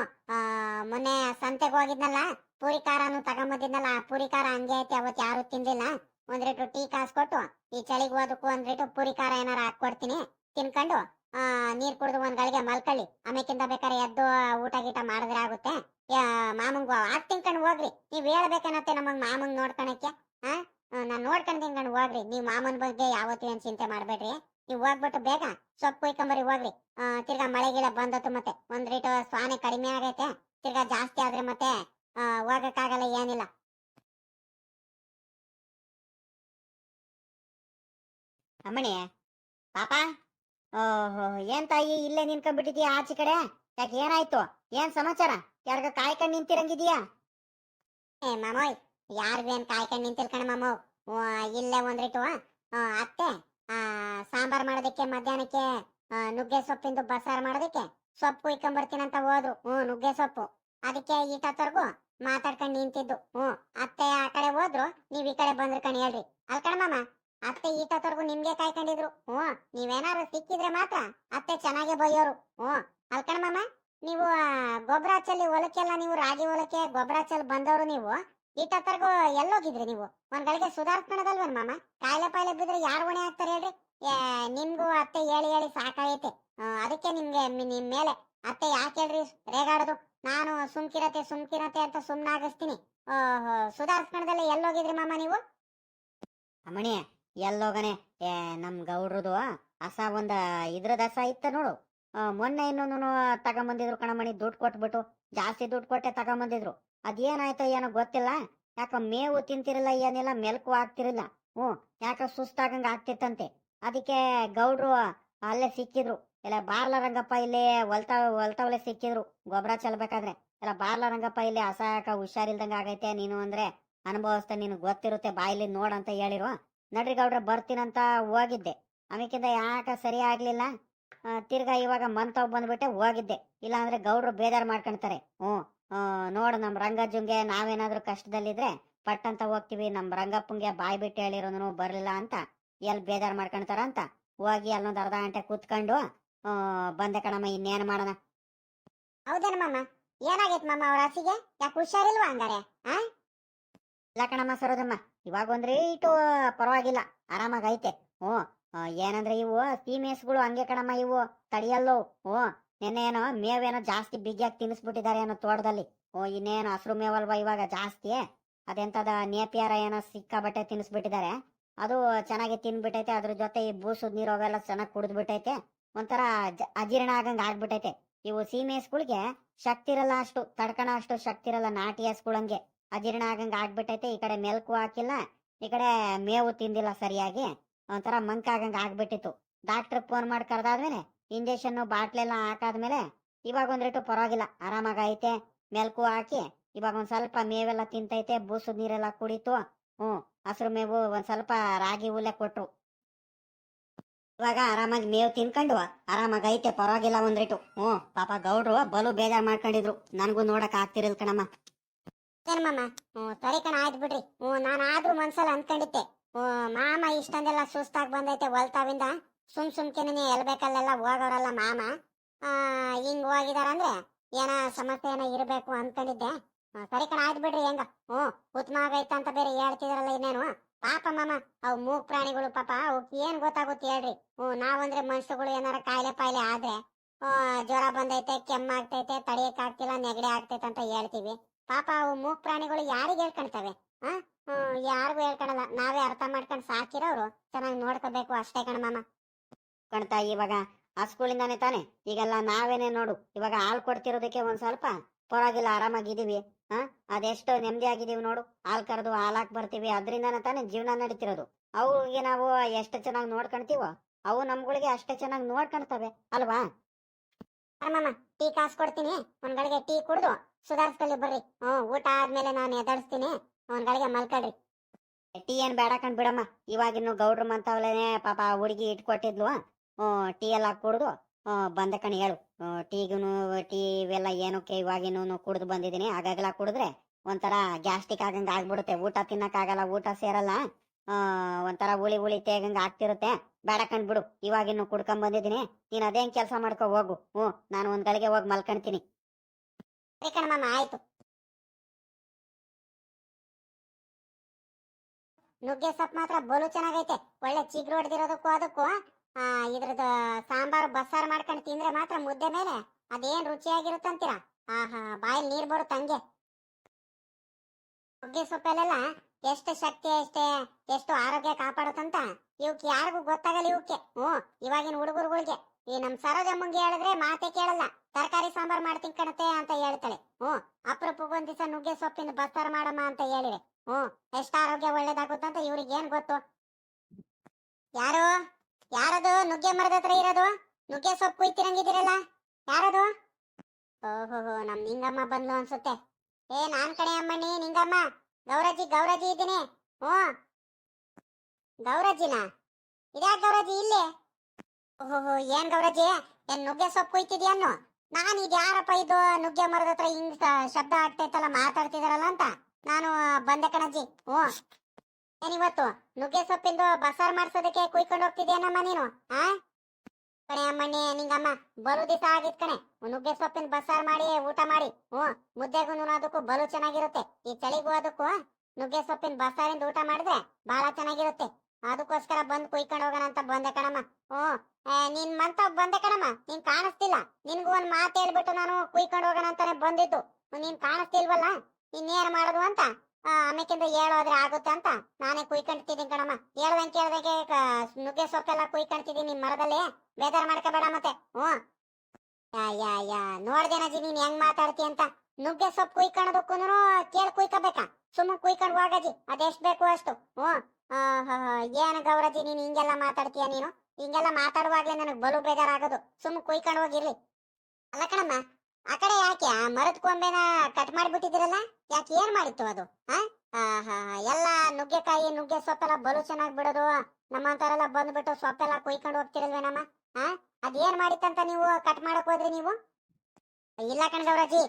ಮೊನ್ನೆ ಸಂತೆಗೆ ಹೋಗಿದ್ನಲ್ಲ, ಪೂರಿ ಖಾರನು ತಗೊಂಬಂದಿದ್ನಲ್ಲ, ಆ ಪೂರಿ ಖಾರ ಹಂಗೆ ಐತೆ ಅವತ್ತು ಯಾರು ತಿಂದಿಲ್ಲ. ಒಂದ್ ರೇಟು ಟೀ ಕಾಸು ಕೊಟ್ಟು, ಈ ಚಳಿಗೆ ಹೋದಕ್ಕೂ ಒಂದ್ ರೇಟು ಪೂರಿ ಖಾರ ಏನಾರ ಹಾಕೊಡ್ತೀನಿ ತಿನ್ಕೊಂಡು, ಆ, ನೀರ್ ಕುಡ್ದು ಒಂದ್ ಗಳಿಗೆ ಮಲ್ಕೊಳ್ಳಿ. ಆಮೇಕಿಂದ ಬೇಕಾದ್ರೆ ಎದ್ದು ಊಟ ಗೀಟ ಮಾಡಿದ್ರೆ ಆಗುತ್ತೆ. ಮಾಮಂಗು ಆಗ ತಿನ್ಕೊಂಡು ಹೋಗ್ರಿ. ನೀವ್ ಹೇಳ್ಬೇಕೇನತ್ತೆ ನಮ್ಮ ಮಾಮಂಗ್ ನೋಡ್ಕೊಳಕ್ಕೆ ಹಾ ನಾನು ನೋಡ್ಕೊಂಡ್ ತಿನ್ಕೊಂಡು ಹೋಗ್ರಿ. ನೀವು ಮಾಮನ್ ಬಗ್ಗೆ ಯಾವತ್ತೂ ಏನ್ ಚಿಂತೆ ಮಾಡ್ಬೇಡ್ರಿ.
ನೀವು ಹೋಗ್ಬಿಟ್ಟು ಬೇಗ ಸೊಪ್ಪು ಇಕ್ಕಂಬರಿ ಹೋಗ್ರಿ. ತಿರ್ಗಾ ಮಳೆ ಗಿಳ ಬಂದತ್ತು ಮತ್ತೆ. ಒಂದ್ ರೇಟ್ ಸ್ವಾನೆ ಕಡಿಮೆ ಆಗೈತೆ. ತಿರ್ಗಾ ಜಾಸ್ತಿ ಆದ್ರೆ ಮತ್ತೆ ಹೋಗಕ್ಕಾಗಲ್ಲ ಏನಿಲ್ಲ. ಅಮ್ಮಣಿ ಪಾಪ. ಓಹೋ ಏನ್ ತಾಯಿ ಇಲ್ಲೇ ನಿನ್ಕೊಂಡ್ಬಿಟ್ಟಿದ್ಯಾ ಆಚೆ ಕಡೆ? ಯಾಕೆ ಏನಾಯ್ತು? ಏನ್ ಸಮಾಚಾರ? ಯಾರ್ಗ ಕಾಯ್ಕೊಂಡ್ ನಿಂತಿರಂಗಿದ್ಯಾ? ಏ ಮಾಮೋಯ್ ಯಾರ್ಗೇನ್ ಕಾಯ್ಕೊಂಡ್ ನಿಂತಿರ್ಕಣ ಮಾಮೋ ಇಲ್ಲೇ ಒಂದ್ ಆ, ಅತ್ತೆ. ಸಾಂಬಾರ್ ಮಾಡೋದಕ್ಕೆ, ಮಧ್ಯಾಹ್ನಕ್ಕೆ ನುಗ್ಗೆ ಸೊಪ್ಪಿಂದು ಬಸಾರ್ ಮಾಡೋದಕ್ಕೆ ಸೊಪ್ಪು ಇಕ್ಕೊಂಬರ್ತೀನಂತ ಹೋದ್ರು. ಹ್ಞೂ, ನುಗ್ಗೆ ಸೊಪ್ಪು. ಅದಕ್ಕೆ ಈಟತ್ತರ್ಗು ಮಾತಾಡ್ಕೊಂಡು ನಿಂತಿದ್ದು. ಹ್ಞೂ, ಅತ್ತೆ ಆ ಕಡೆ ಹೋದ್ರು, ನೀವ್ ಈ ಕಡೆ ಬಂದ್ರ ಕಣಿ ಹೇಳ್ರಿ. ಅಲ್ಕಣ ಮಾಮ, ಅತ್ತೆ ಈಟತ್ತರ್ಗು ನಿಮ್ಗೆ ಕಾಯ್ಕೊಂಡಿದ್ರು. ಹ್ಞೂ ನೀವೇನಾದ್ರು ಸಿಕ್ಕಿದ್ರೆ ಮಾತ್ರ ಅತ್ತೆ ಚೆನ್ನಾಗೆ ಬೈಯೋರು ಹ್ಞೂ ಅಲ್ಕಣ ಮಾಮ, ನೀವು ಗೊಬ್ಬರ ಹಚ್ಚಲ್ಲಿ ಹೊಲಕ್ಕೆಲ್ಲ ನೀವು ರಾಗಿ ಹೊಲಕ್ಕೆ ಗೊಬ್ಬರ ಹಚ್ಚಲ್ಲಿ ಬಂದವರು ನೀವು ಈಟತ್ತರ್ಗು ಎಲ್ಲೋಗಿದ್ರಿ ನೀವು? ಒಂದ್ ಗಳಿಗೆ ಸುಧಾರಿಸ್ಕೊಳದಲ್ವೇನ್ ಮಾಮ? ಕಾಯಿಲೆ ಪಾಯಿಲೆ ಬಿದ್ರೆ ಯಾರು ಹೊಣೆ ಆಗ್ತಾರೆ ಹೇಳ್ರಿ? ನಿಮ್ಗೂ ಅತ್ತೆ ಹೇಳಿ ಹೇಳಿ ಸಾಕಾಗೈತೆ. ಅದಕ್ಕೆ ನಿಮ್ಗೆ ನಿಮ್ ಮೇಲೆ. ಅತ್ತೆ ಯಾಕೆ ಹೇಳ್ರಿ? ರೇಗಾಡೋದು. ನಾನು ಸುಮ್ಕಿರತೆ ಸುಮ್ಕಿರತೆ ಅಂತ ಸುಮ್ನಾಗಿಸ್ತೀನಿ. ಓಹೋ ಸುಧಾರಿಸ್ಕೊಳದಲ್ಲ ಎಲ್ಲೋಗಿದ್ರಿ ಮಾಮ ನೀವು? ಅಮ್ಮಣಿ, ಎಲ್ಲೋಗನೆ. ಏ, ನಮ್ ಗೌಡ್ರದು ಹಸ ಒಂದ ಇದ್ರದ ಹಸ ಇತ್ತ ನೋಡು. ಮೊನ್ನೆ ಇನ್ನೊಂದು ತಗೊಂಬಂದಿದ್ರು ಕಣಮಣಿ ದುಡ್ಡು ಕೊಟ್ಬಿಟ್ಟು. ಜಾಸ್ತಿ ದುಡ್ಡು ಕೊಟ್ಟೆ ತಗೊಂಬಂದಿದ್ರು. ಅದೇನಾಯ್ತೋ ಏನೋ ಗೊತ್ತಿಲ್ಲ. ಯಾಕ ಮೇವು ತಿಂತಿರಲ್ಲ, ಏನಿಲ್ಲ, ಮೆಲ್ಕು ಆಗ್ತಿರಲಿಲ್ಲ ಹ್ಞೂ, ಯಾಕ ಸುಸ್ತಾಗಂಗ ಆಗ್ತಿತ್ತಂತೆ. ಅದಕ್ಕೆ ಗೌಡ್ರು ಅಲ್ಲೇ ಸಿಕ್ಕಿದ್ರು. ಇಲ್ಲ ಬಾರ್ಲ ರಂಗಪ್ಪ ಇಲ್ಲಿ ಒಲ್ತ ಹೊಲ್ತಾವಲೆ ಸಿಕ್ಕಿದ್ರು ಗೊಬ್ಬರ ಚೆಲ್ಬೇಕಾದ್ರೆ. ಇಲ್ಲ ಬಾರ್ಲ ರಂಗಪ್ಪ ಇಲ್ಲಿ ಅಸಹಾಯಕ ಯಾಕ ಹುಷಾರಿಲ್ದಂಗ ಆಗೈತೆ, ನೀನು ಅಂದ್ರೆ ಅನುಭವಸ್ತ ನೀನು ಗೊತ್ತಿರುತ್ತೆ, ಬಾಯಿಲಿ ನೋಡಂತ ಹೇಳಿರು. ನಡ್ರಿ ಗೌಡ್ರ, ಬರ್ತೀನಂತ ಹೋಗಿದ್ದೆ. ಆಮೇಕಿಂದ ಯಾಕ ಸರಿ ಆಗ್ಲಿಲ್ಲ. ತಿರ್ಗಾ ಇವಾಗ ಮಂತ್ ಬಂದ್ಬಿಟ್ಟೆ ಹೋಗಿದ್ದೆ. ಇಲ್ಲ ಅಂದ್ರೆ ಗೌಡ್ರು ಬೇಜಾರ್ ಮಾಡ್ಕೊಂತಾರೆ ಹ್ಞೂ. ನೋಡು ನಮ್ ರಂಗಜ್ಜುಂಗೆ ನಾವೇನಾದ್ರೂ ಕಷ್ಟದಲ್ಲಿದ್ರೆ ಪಟ್ ಅಂತ ಹೋಗ್ತೀವಿ. ನಮ್ ರಂಗಪ್ಪಂಗೆ ಬಾಯಿ ಬಿಟ್ಟು ಹೇಳಿರೋನು ಬರಲಿಲ್ಲ ಅಂತ. ಎಲ್ ಬೇಜಾರ್ ಮಾಡ್ಕೊಂತಾರ ಅಂತ ಹೋಗಿ ಅಲ್ಲೊಂದು ಅರ್ಧ ಗಂಟೆ ಕೂತ್ಕೊಂಡು ಬಂದೆ ಕಣಮ್ಮ ಇನ್ನೇನ್ ಮಾಡೋಣ? ಹೌದೇನ ಮಾಮ? ಏನಾಗೈತ್ ಮಾಮ ಅವ್ರ ಹಸಿಗೆ? ಯಾಕೆ ಹುಷಾರಿಲ್ವಾ ಹಂಗಾರೆ ಇಲ್ಲ ಕಣಮ್ಮ ಸರೋದಮ್ಮ ಇವಾಗ ಒಂದ್ ಇಟ್ಟು ಪರವಾಗಿಲ್ಲ ಆರಾಮಾಗೈತೆ ಹ್ಞೂ ಆ, ಏನಂದ್ರೆ ಇವು ಸೀಮೆಸ್ಗಳು ಹಂಗೆ ಕಣಮ್ಮ ಇವು ತಡಿಯಲ್ಲೋ ಹ್ಞೂ ನೆನ್ನೆ ಏನೋ ಮೇವೇನೋ ಜಾಸ್ತಿ ಬಿಗಿಯಾಗಿ ತಿನ್ನಿಸ್ಬಿಟ್ಟಿದ್ದಾರೆ ಏನೋ ತೋಟದಲ್ಲಿ. ಓ, ಇನ್ನೇನು ಹಸಿರು ಮೇವಲ್ವಾ ಇವಾಗ ಜಾಸ್ತಿ. ಅದೆಂತದ ನೇಪಿಯಾರ ಏನೋ ಸಿಕ್ಕ ಬಟ್ಟೆ ತಿನ್ನಿಸ್ಬಿಟ್ಟಿದ್ದಾರೆ. ಅದು ಚೆನ್ನಾಗಿ ತಿನ್ಬಿಟ್ಟೈತೆ, ಅದ್ರ ಜೊತೆ ಈ ಬೂಸುದ್ ನೀರು ಅವೆಲ್ಲ ಚೆನ್ನಾಗಿ ಕುಡಿದ್ಬಿಟ್ಟೈತೆ. ಒಂಥರ ಅಜೀರ್ಣ ಆಗಂಗೆ ಆಗ್ಬಿಟ್ಟೈತೆ. ಇವು ಸೀಮೆ ಹಸ್ಗಳ್ಗೆ ಶಕ್ತಿ ಇರಲ್ಲ ಅಷ್ಟು, ತಡ್ಕಣ ಅಷ್ಟು ಶಕ್ತಿ ಇರಲ್ಲ ನಾಟಿ ಹಸ್ಗಳಂಗೆ ಅಜೀರ್ಣ ಆಗಂಗೆ ಆಗ್ಬಿಟ್ಟೈತೆ, ಈ ಕಡೆ ಮೆಲ್ಕು ಹಾಕಿಲ್ಲ, ಈ ಕಡೆ ಮೇವು ತಿಂದಿಲ್ಲ ಸರಿಯಾಗಿ. ಒಂಥರ ಮಂಕ ಆಗಂಗೆ ಆಗ್ಬಿಟ್ಟಿತ್ತು. ಡಾಕ್ಟರ್ ಫೋನ್ ಮಾಡಿ ಕರೆದಾದ್ಮೇಲೆ ಇಂಜೆಕ್ಷನ್ ಬಾಟ್ಲೆಲ್ಲ ಹಾಕಾದ್ಮೇಲೆ ಇವಾಗ ಒಂದ್ ಪರವಾಗಿಲ್ಲ, ಆರಾಮಾಗೈತೆ. ಮೆಲ್ಕು ಹಾಕಿ ಇವಾಗ ಒಂದು ಸ್ವಲ್ಪ ಮೇವೆಲ್ಲ ತಿಂತೈತೆ, ಬೂಸು ನೀರೆಲ್ಲ ಕುಡಿತು, ಹ್ಞೂ, ಹಸಿರು ಮೇವು ಒಂದ್ ಸ್ವಲ್ಪ ರಾಗಿ ಹುಲ್ಲೆ ಕೊಟ್ರು. ಇವಾಗ ಆರಾಮಾಗಿ ಮೇವು ತಿನ್ಕೊಂಡು ಆರಾಮಾಗೈತೆ, ಪರವಾಗಿಲ್ಲ ಒಂದ್ ರೇಟು ಹ್ಞೂ, ಪಾಪ ಗೌಡ್ರು ಬಲು ಬೇಜಾರ್ ಮಾಡ್ಕೊಂಡಿದ್ರು. ನನಗೂ ನೋಡಕ್ ಆಗ್ತಿರಲ್ ಕಣಮ್ಮ. ಏನಮ್ಮ ಹ್ಞೂ, ಸರಿ ಕಣ, ಆಯ್ತು ಬಿಡ್ರಿ. ಹ್ಮ್ ನಾನು ಆದ್ರೂ ಮನ್ಸಲ್ಲಿ ಅನ್ಕೊಂಡಿದ್ದೆ ಹ್ಞೂ, ಮಾಮ ಇಷ್ಟೊಂದೆಲ್ಲ ಸುಸ್ತಾಗಿ ಬಂದೈತೆ ಹೊಲ್ತಾವಿಂದ ಸುಮ್ ಸುಮ್ಕೆನೇ ಎಲ್ ಬೇಕಲ್ಲೆಲ್ಲ ಹೋಗೋರಲ್ಲ ಮಾಮ. ಹಿಂಗ್ ಹೋಗಿದಾರಂದ್ರೆ ಏನ ಸಮಸ್ಯೆ ಏನೋ ಇರಬೇಕು ಆ, ಸರಿ ಕಣ ಆಯ್ತು ಬಿಡ್ರಿ ಹೆಂಗ. ಹ್ಞೂ ಉತ್ತಮ ಆಗೈತ ಅಂತ ಬೇರೆ ಹೇಳ್ತಿದಾರಲ್ಲ ಇನ್ನೇನು. ಪಾಪ ಮಾಮ ಅವು ಮೂಗ್ ಪ್ರಾಣಿಗಳು ಪಾಪ ಅವಕ್ ಏನ್ ಗೊತ್ತಾಗುತ್ತೆ ಹೇಳ್ರಿ. ಹ್ಞೂ ನಾವಂದ್ರೆ ಮನುಷ್ಯಗಳು ಏನಾರ ಕಾಯಿಲೆ ಪಾಯಿಲೆ ಆದ್ರೆ ಜ್ವರ ಬಂದೈತೆ ಕೆಮ್ಮಾಗ್ತೈತೆ ತಡಿಯಕ್ ಆಗ್ತಿಲ್ಲ ನೆಗಡಿ ಆಗ್ತೈತೆ ಅಂತ ಹೇಳ್ತೀವಿ. ಪಾಪ ಅವು ಮೂಗ್ ಪ್ರಾಣಿಗಳು ಯಾರಿಗೆ ಹೇಳ್ಕೊಂತವೆ ಹ್ಮ್ ಯಾರಿಗೂ ಹೇಳ್ಕೊಳಲ್ಲ. ನಾವೇ ಅರ್ಥ ಮಾಡ್ಕೊಂಡು ಸಾಕಿರೋರು ಚೆನ್ನಾಗಿ ನೋಡ್ಕೋಬೇಕು ಅಷ್ಟೇ ಕಣ ಮಾಮ. ಕಣ್ತಾ, ಇವಾಗ ಹಸ್ಗಳಿಂದಾನೆ ತಾನೆ? ಈಗೆಲ್ಲ ನಾವೇನೆ ನೋಡು, ಇವಾಗ ಹಾಲು ಕೊಡ್ತಿರೋದಕ್ಕೆ ಒಂದ್ ಸ್ವಲ್ಪ ಪರವಾಗಿಲ್ಲ ಆರಾಮಾಗಿದೀವಿ ಹಾ ಅದೆಷ್ಟು ನೆಮ್ಮದಿ ಆಗಿದೀವಿ ನೋಡು. ಹಾಲು ಕರೆದು ಹಾಲಾಕ್ ಬರ್ತೀವಿ. ಅದರಿಂದಾನೆ ತಾನೆ ಜೀವನ ನಡೀತಿರೋದು. ಅವ್ರಿಗೆ ನಾವು ಎಷ್ಟು ಚೆನ್ನಾಗಿ ನೋಡ್ಕೊಂತೀವೋ ಅವು ನಮ್ಗಳಿಗೆ ಅಷ್ಟೇ ಚೆನ್ನಾಗಿ ನೋಡ್ಕೊಂತವೆ ಅಲ್ವಾ? ಅಮ್ಮಮ್ಮ ಟೀ ಕಾಸು ಕೊಡ್ತೀನಿ. ಒಂದ್ಗಳಿಗೆ ಟೀ ಕುಡ್ದು ಸುಧಾರಿಸ್ಕೊಳ್ಳಿ ಬರ್ರಿ. ಹ್ಮ್ ಊಟ ಆದ್ಮೇಲೆ ನಾನು ಎದಡಿಸ್ತೀನಿ ಒಂದ್ಗಳಿಗೆ ಮಲ್ಕೊಳ್ರಿ. ಟೀ ಏನ್ ಬೇಡ ಕಂಡ್ ಬಿಡಮ್ಮ. ಇವಾಗಿನ್ನು ಗೌಡ್ರು ಮಂತವಲೇನೆ ಪಾಪ ಹುಡುಗಿ ಇಟ್ಕೊಟ್ಟಿದ್ಲು. ಟೀ ಎಲ್ಲ ಕುಡ್ದು ಬಂದ ಕಣಿ ಹೇಳು. ಟೀಗೂ ಟೀ ಇವೆಲ್ಲ ಏನಕ್ಕೆ ಇವಾಗಿನೂ ಕುಡಿದು ಬಂದಿದ್ದೀನಿ. ಆಗಾಗಲ ಕುಡಿದ್ರೆ ಒಂಥರ ಗ್ಯಾಸ್ಟಿಕ್ ಆಗಂಗ ಆಗ್ಬಿಡುತ್ತೆ. ಊಟ ತಿನ್ನಕ್ಕಾಗಲ್ಲ, ಊಟ ಸೇರಲ್ಲ. ಒಂಥರ ಹುಳಿ ಹುಳಿ ತೇಗಂಗ ಆಗ್ತಿರುತ್ತೆ. ಬೇಡ ಕಂಡ್ಬಿಡು ಇವಾಗಿನ್ನು ಕುಡ್ಕೊಂಡ್ ಬಂದಿದ್ದೀನಿ. ನೀನ್ ಅದೇನ್ ಕೆಲಸ ಮಾಡ್ಕೊ, ಹೋಗು. ಹ್ಞೂ, ನಾನು ಒಂದ್ ಗಳಿಗೆ ಹೋಗಿ ಮಲ್ಕೊಂತೀನಿ ಆಯ್ತು. ನುಗ್ಗೆ ಸೊಪ್ಪು ಮಾತ್ರ ಬಲು ಚೆನ್ನಾಗೈತೆ. ಒಳ್ಳೆ ಚಿಗ್ರು ಹೊಡೆದಿರೋದಕ್ಕೂ ಅದಕ್ಕೂ ಇದ್ರದ್ದು ಸಾಂಬಾರು ಬಸ್ಸಾರು ಮಾಡ್ಕೊಂಡು ತಿಂದ್ರೆ ಮಾತ್ರ ಮುದ್ದೆ ಮೇಲೆ ಅದೇನ್ ರುಚಿಯಾಗಿರುತ್ತಂತೀರಾ? ಆಹಾ, ಬಾಯಲ್ಲಿ ನೀರು ಬರುತ್ತೆ ಹಂಗೆ. ನುಗ್ಗೆ ಸೊಪ್ಪಲ್ಲೆಲ್ಲ
ಎಷ್ಟು ಶಕ್ತಿ, ಎಷ್ಟೇ, ಎಷ್ಟು ಆರೋಗ್ಯ ಕಾಪಾಡುತ್ತಂತ ಇವಕ್ಕೆ ಯಾರಿಗೂ ಗೊತ್ತಾಗಲ್ಲ ಇವಕ್ಕೆ ಹ್ಞೂ, ಇವಾಗಿನ ಹುಡುಗರುಗಳಿಗೆ. ಈ ನಮ್ ಸರೋಜಮ್ಮಂಗೆ ಹೇಳಿದ್ರೆ ಮಾತೆ ಕೇಳಲ್ಲ. ತರಕಾರಿ ಸಾಂಬಾರ್ ಮಾಡ್ತೀನಿ ಕಣತೆ ಅಂತ ಹೇಳ್ತಾಳೆ. ಹ್ಞೂ ಅಪರೂಪಕ್ಕೆ ಒಂದು ದಿವಸ ನುಗ್ಗೆ ಸೊಪ್ಪಿನ ಬಸ್ಸಾರು ಮಾಡಮ್ಮ ಅಂತ ಹೇಳಿದೆ. ಹ್ಞೂ, ಎಷ್ಟು ಆರೋಗ್ಯ ಒಳ್ಳೇದಾಗುತ್ತಂತ ಇವ್ರಿಗೆ ಏನ್ ಗೊತ್ತು? ಯಾರು? ಯಾರದು? ನುಗ್ಗೆ ಮರದ ಹತ್ರ ಇರೋದು? ನುಗ್ಗೆ ಸೊಪ್ಪು ಕುಯ್ತಿರಂಗಿದ್ದೀರಲ್ಲ? ಯಾರದು? ಓಹೋಹೋ, ನಮ್ ನಿಂಗಮ್ಮ ಬಂದ್ಲು ಅನ್ಸುತ್ತೆ. ಏ, ನಾನ್ ಕಣೆ ಅಮ್ಮಣ್ಣಿ, ನಿಂಗಮ್ಮ. ಗೌರಜಿ ಗೌರಜಿ ಇದ್ದೀನಿ. ಹ್ಞೂ. ಗೌರಜಿನ? ಇದ್ಯಾ ಗೌರಜಿ ಇಲ್ಲಿ? ಓಹೋ ಏನ್ ಗೌರಜಿ? ಏನ್ ನುಗ್ಗೆ ಸೊಪ್ಪು ಕುಯ್ತಿದ್ಯಾನು ನಾನು ಇದು ಯಾರಪ್ಪ ಇದು? ನುಗ್ಗೆ ಮರದ ಹತ್ರ ಹಿಂಗ್ ಶಬ್ದ ಆಗ್ತೈತಲ್ಲ ಮಾತಾಡ್ತಿದಾರಲ್ಲ ಅಂತ. ನಾನು, ಬಂದೆ ಕಣಜ್ಜಿ. ಹ್ಞೂ. ಏನಿವತ್ತು ನುಗ್ಗೆ ಸೊಪ್ಪಿಂದು ಬಸಾರ್ ಮಾಡ್ಸೋದಕ್ಕೆ ಕುಯ್ಕೊಂಡು ಹೋಗ್ತಿದ್ಯಾನಮ್ಮ ನೀನು, ಆ? ಕಣೆ ಅಮ್ಮಣ್ಣಿ, ನಿಂಗಮ್ಮ ಬಲು ದಿವಸ ಆಗಿತ್ ಕಣೆ. ನುಗ್ಗೆ ಸೊಪ್ಪಿನ ಬಸಾರ್ ಮಾಡಿ, ಊಟ ಮಾಡಿ. ಹ್ಞೂ ಮುದ್ದೆಗೂ ಅದಕ್ಕೂ ಬಲು ಚೆನ್ನಾಗಿರುತ್ತೆ. ಈ ಚಳಿಗೂ ಅದಕ್ಕೂ, ನುಗ್ಗೆ ಸೊಪ್ಪಿನ ಬಸಾರಿಂದ ಊಟ ಮಾಡಿದ್ರೆ ಬಹಳ ಚೆನ್ನಾಗಿರುತ್ತೆ. ಅದಕ್ಕೋಸ್ಕರ ಬಂದ್ ಕುಯ್ಕೊಂಡು ಹೋಗೋಣ ಅಂತ ಬಂದೆ ಕಣಮ್ಮ. ಹ್ಞೂ ನಿನ್ ಮಂತ ಬಂದೆ ಕಣಮ್ಮ. ನೀನ್ ಕಾಣಿಸ್ತಿಲ್ಲ. ನಿನ್ಗೂ ಒಂದ್ ಮಾತು ಹೇಳ್ಬಿಟ್ಟು ನಾನು ಕುಯ್ಕೊಂಡು ಹೋಗೋಣ ಅಂತಾನೆ ಬಂದಿದ್ದು. ನೀನ್ ಕಾಣಿಸ್ತಿಲ್ವಲ್ಲ? ಇನ್ನೇನ್ ಮಾಡೋದು ಅಂತ? ಆಮೇಕಿಂದ ಹೇಳೋದ್ರೆ ಆಗುತ್ತೆ ಅಂತ. ನಾನೇ ಕುಯ್ಕೊಂಡ್ತಿದ್ದೀನಿ ಕಣಮ್ಮ. ಹೇಳ್ದಂಗೆ ಕೇಳ್ದಂಗೆ ನುಗ್ಗೆ ಸೊಪ್ಪೆಲ್ಲ ಕುಯ್ಕೊಂಡ್ತಿದ್ದೀನಿ ಮರದಲ್ಲಿ. ಬೇಜಾರ್ ಮಾಡ್ಕೋಬೇಡ ಮತ್ತೆ. ಹ್ಞೂ. ಯಾ ಯಾ ಯಾ. ನೋಡ್ದೇನಜಿ ನೀನ್ ಹೆಂಗ್ ಮಾತಾಡ್ತಿ ಅಂತ. ನುಗ್ಗೆ ಸೊಪ್ಪು ಕುಯ್ಕೊಳ್ಳೋದಕ್ಕೂ ಕೇಳ್ ಕುಯ್ಕೋಬೇಕಾ. ಸುಮ್ಮನೆ ಕುಯ್ಕೊಂಡು ಹೋಗಜಿ ಅದೆಷ್ಟ್ ಬೇಕು ಅಷ್ಟು. ಹ್ಞೂ. ಏನು ಗೌರಜಿ ನೀನ್ ಹಿಂಗೆಲ್ಲ ಮಾತಾಡ್ತೀಯ ನೀನು? ಹಿಂಗೆಲ್ಲ ಮಾತಾಡುವಾಗ್ಲೇ ನನಗೆ ಬಲು ಬೇಜಾರಾಗೋದು. ಸುಮ್ಮನೆ ಕುಯ್ಕೊಂಡು ಹೋಗಿರ್ಲಿ ಅಲ್ಲ ಕಣಮ್ಮ ಆ ಕಡೆ ಯಾಕೆ? ಆ ಮರದ ಕೊಂಬೆನ ಕಟ್ ಮಾಡಿಬಿಟ್ಟಿದ್ದೀರಲ್ಲ? ಯಾಕೆ ಏನ್ ಮಾಡಿತ್ತು ಅದು ಎಲ್ಲ ನುಗ್ಗೆಕಾಯಿ, ನುಗ್ಗೆ ಸೊಪ್ಪೆಲ್ಲ ಬಲು ಚೆನ್ನಾಗಿ ಬಿಡೋದು. ನಮ್ಮಂತವರೆಲ್ಲ ಬಂದ್ಬಿಟ್ಟು ಸೊಪ್ಪೆಲ್ಲ ಕುಯ್ಕೊಂಡು ಹೋಗ್ತಿರಲ್ವೇನಮ್ಮ ಆ? ಅದೇನ್ ಮಾಡಿತ್ತಂತ ನೀವು ಕಟ್ ಮಾಡಕ್ ಹೋದ್ರಿ ನೀವು? ಇಲ್ಲ ಕಣ್ ಗೌರಜಿ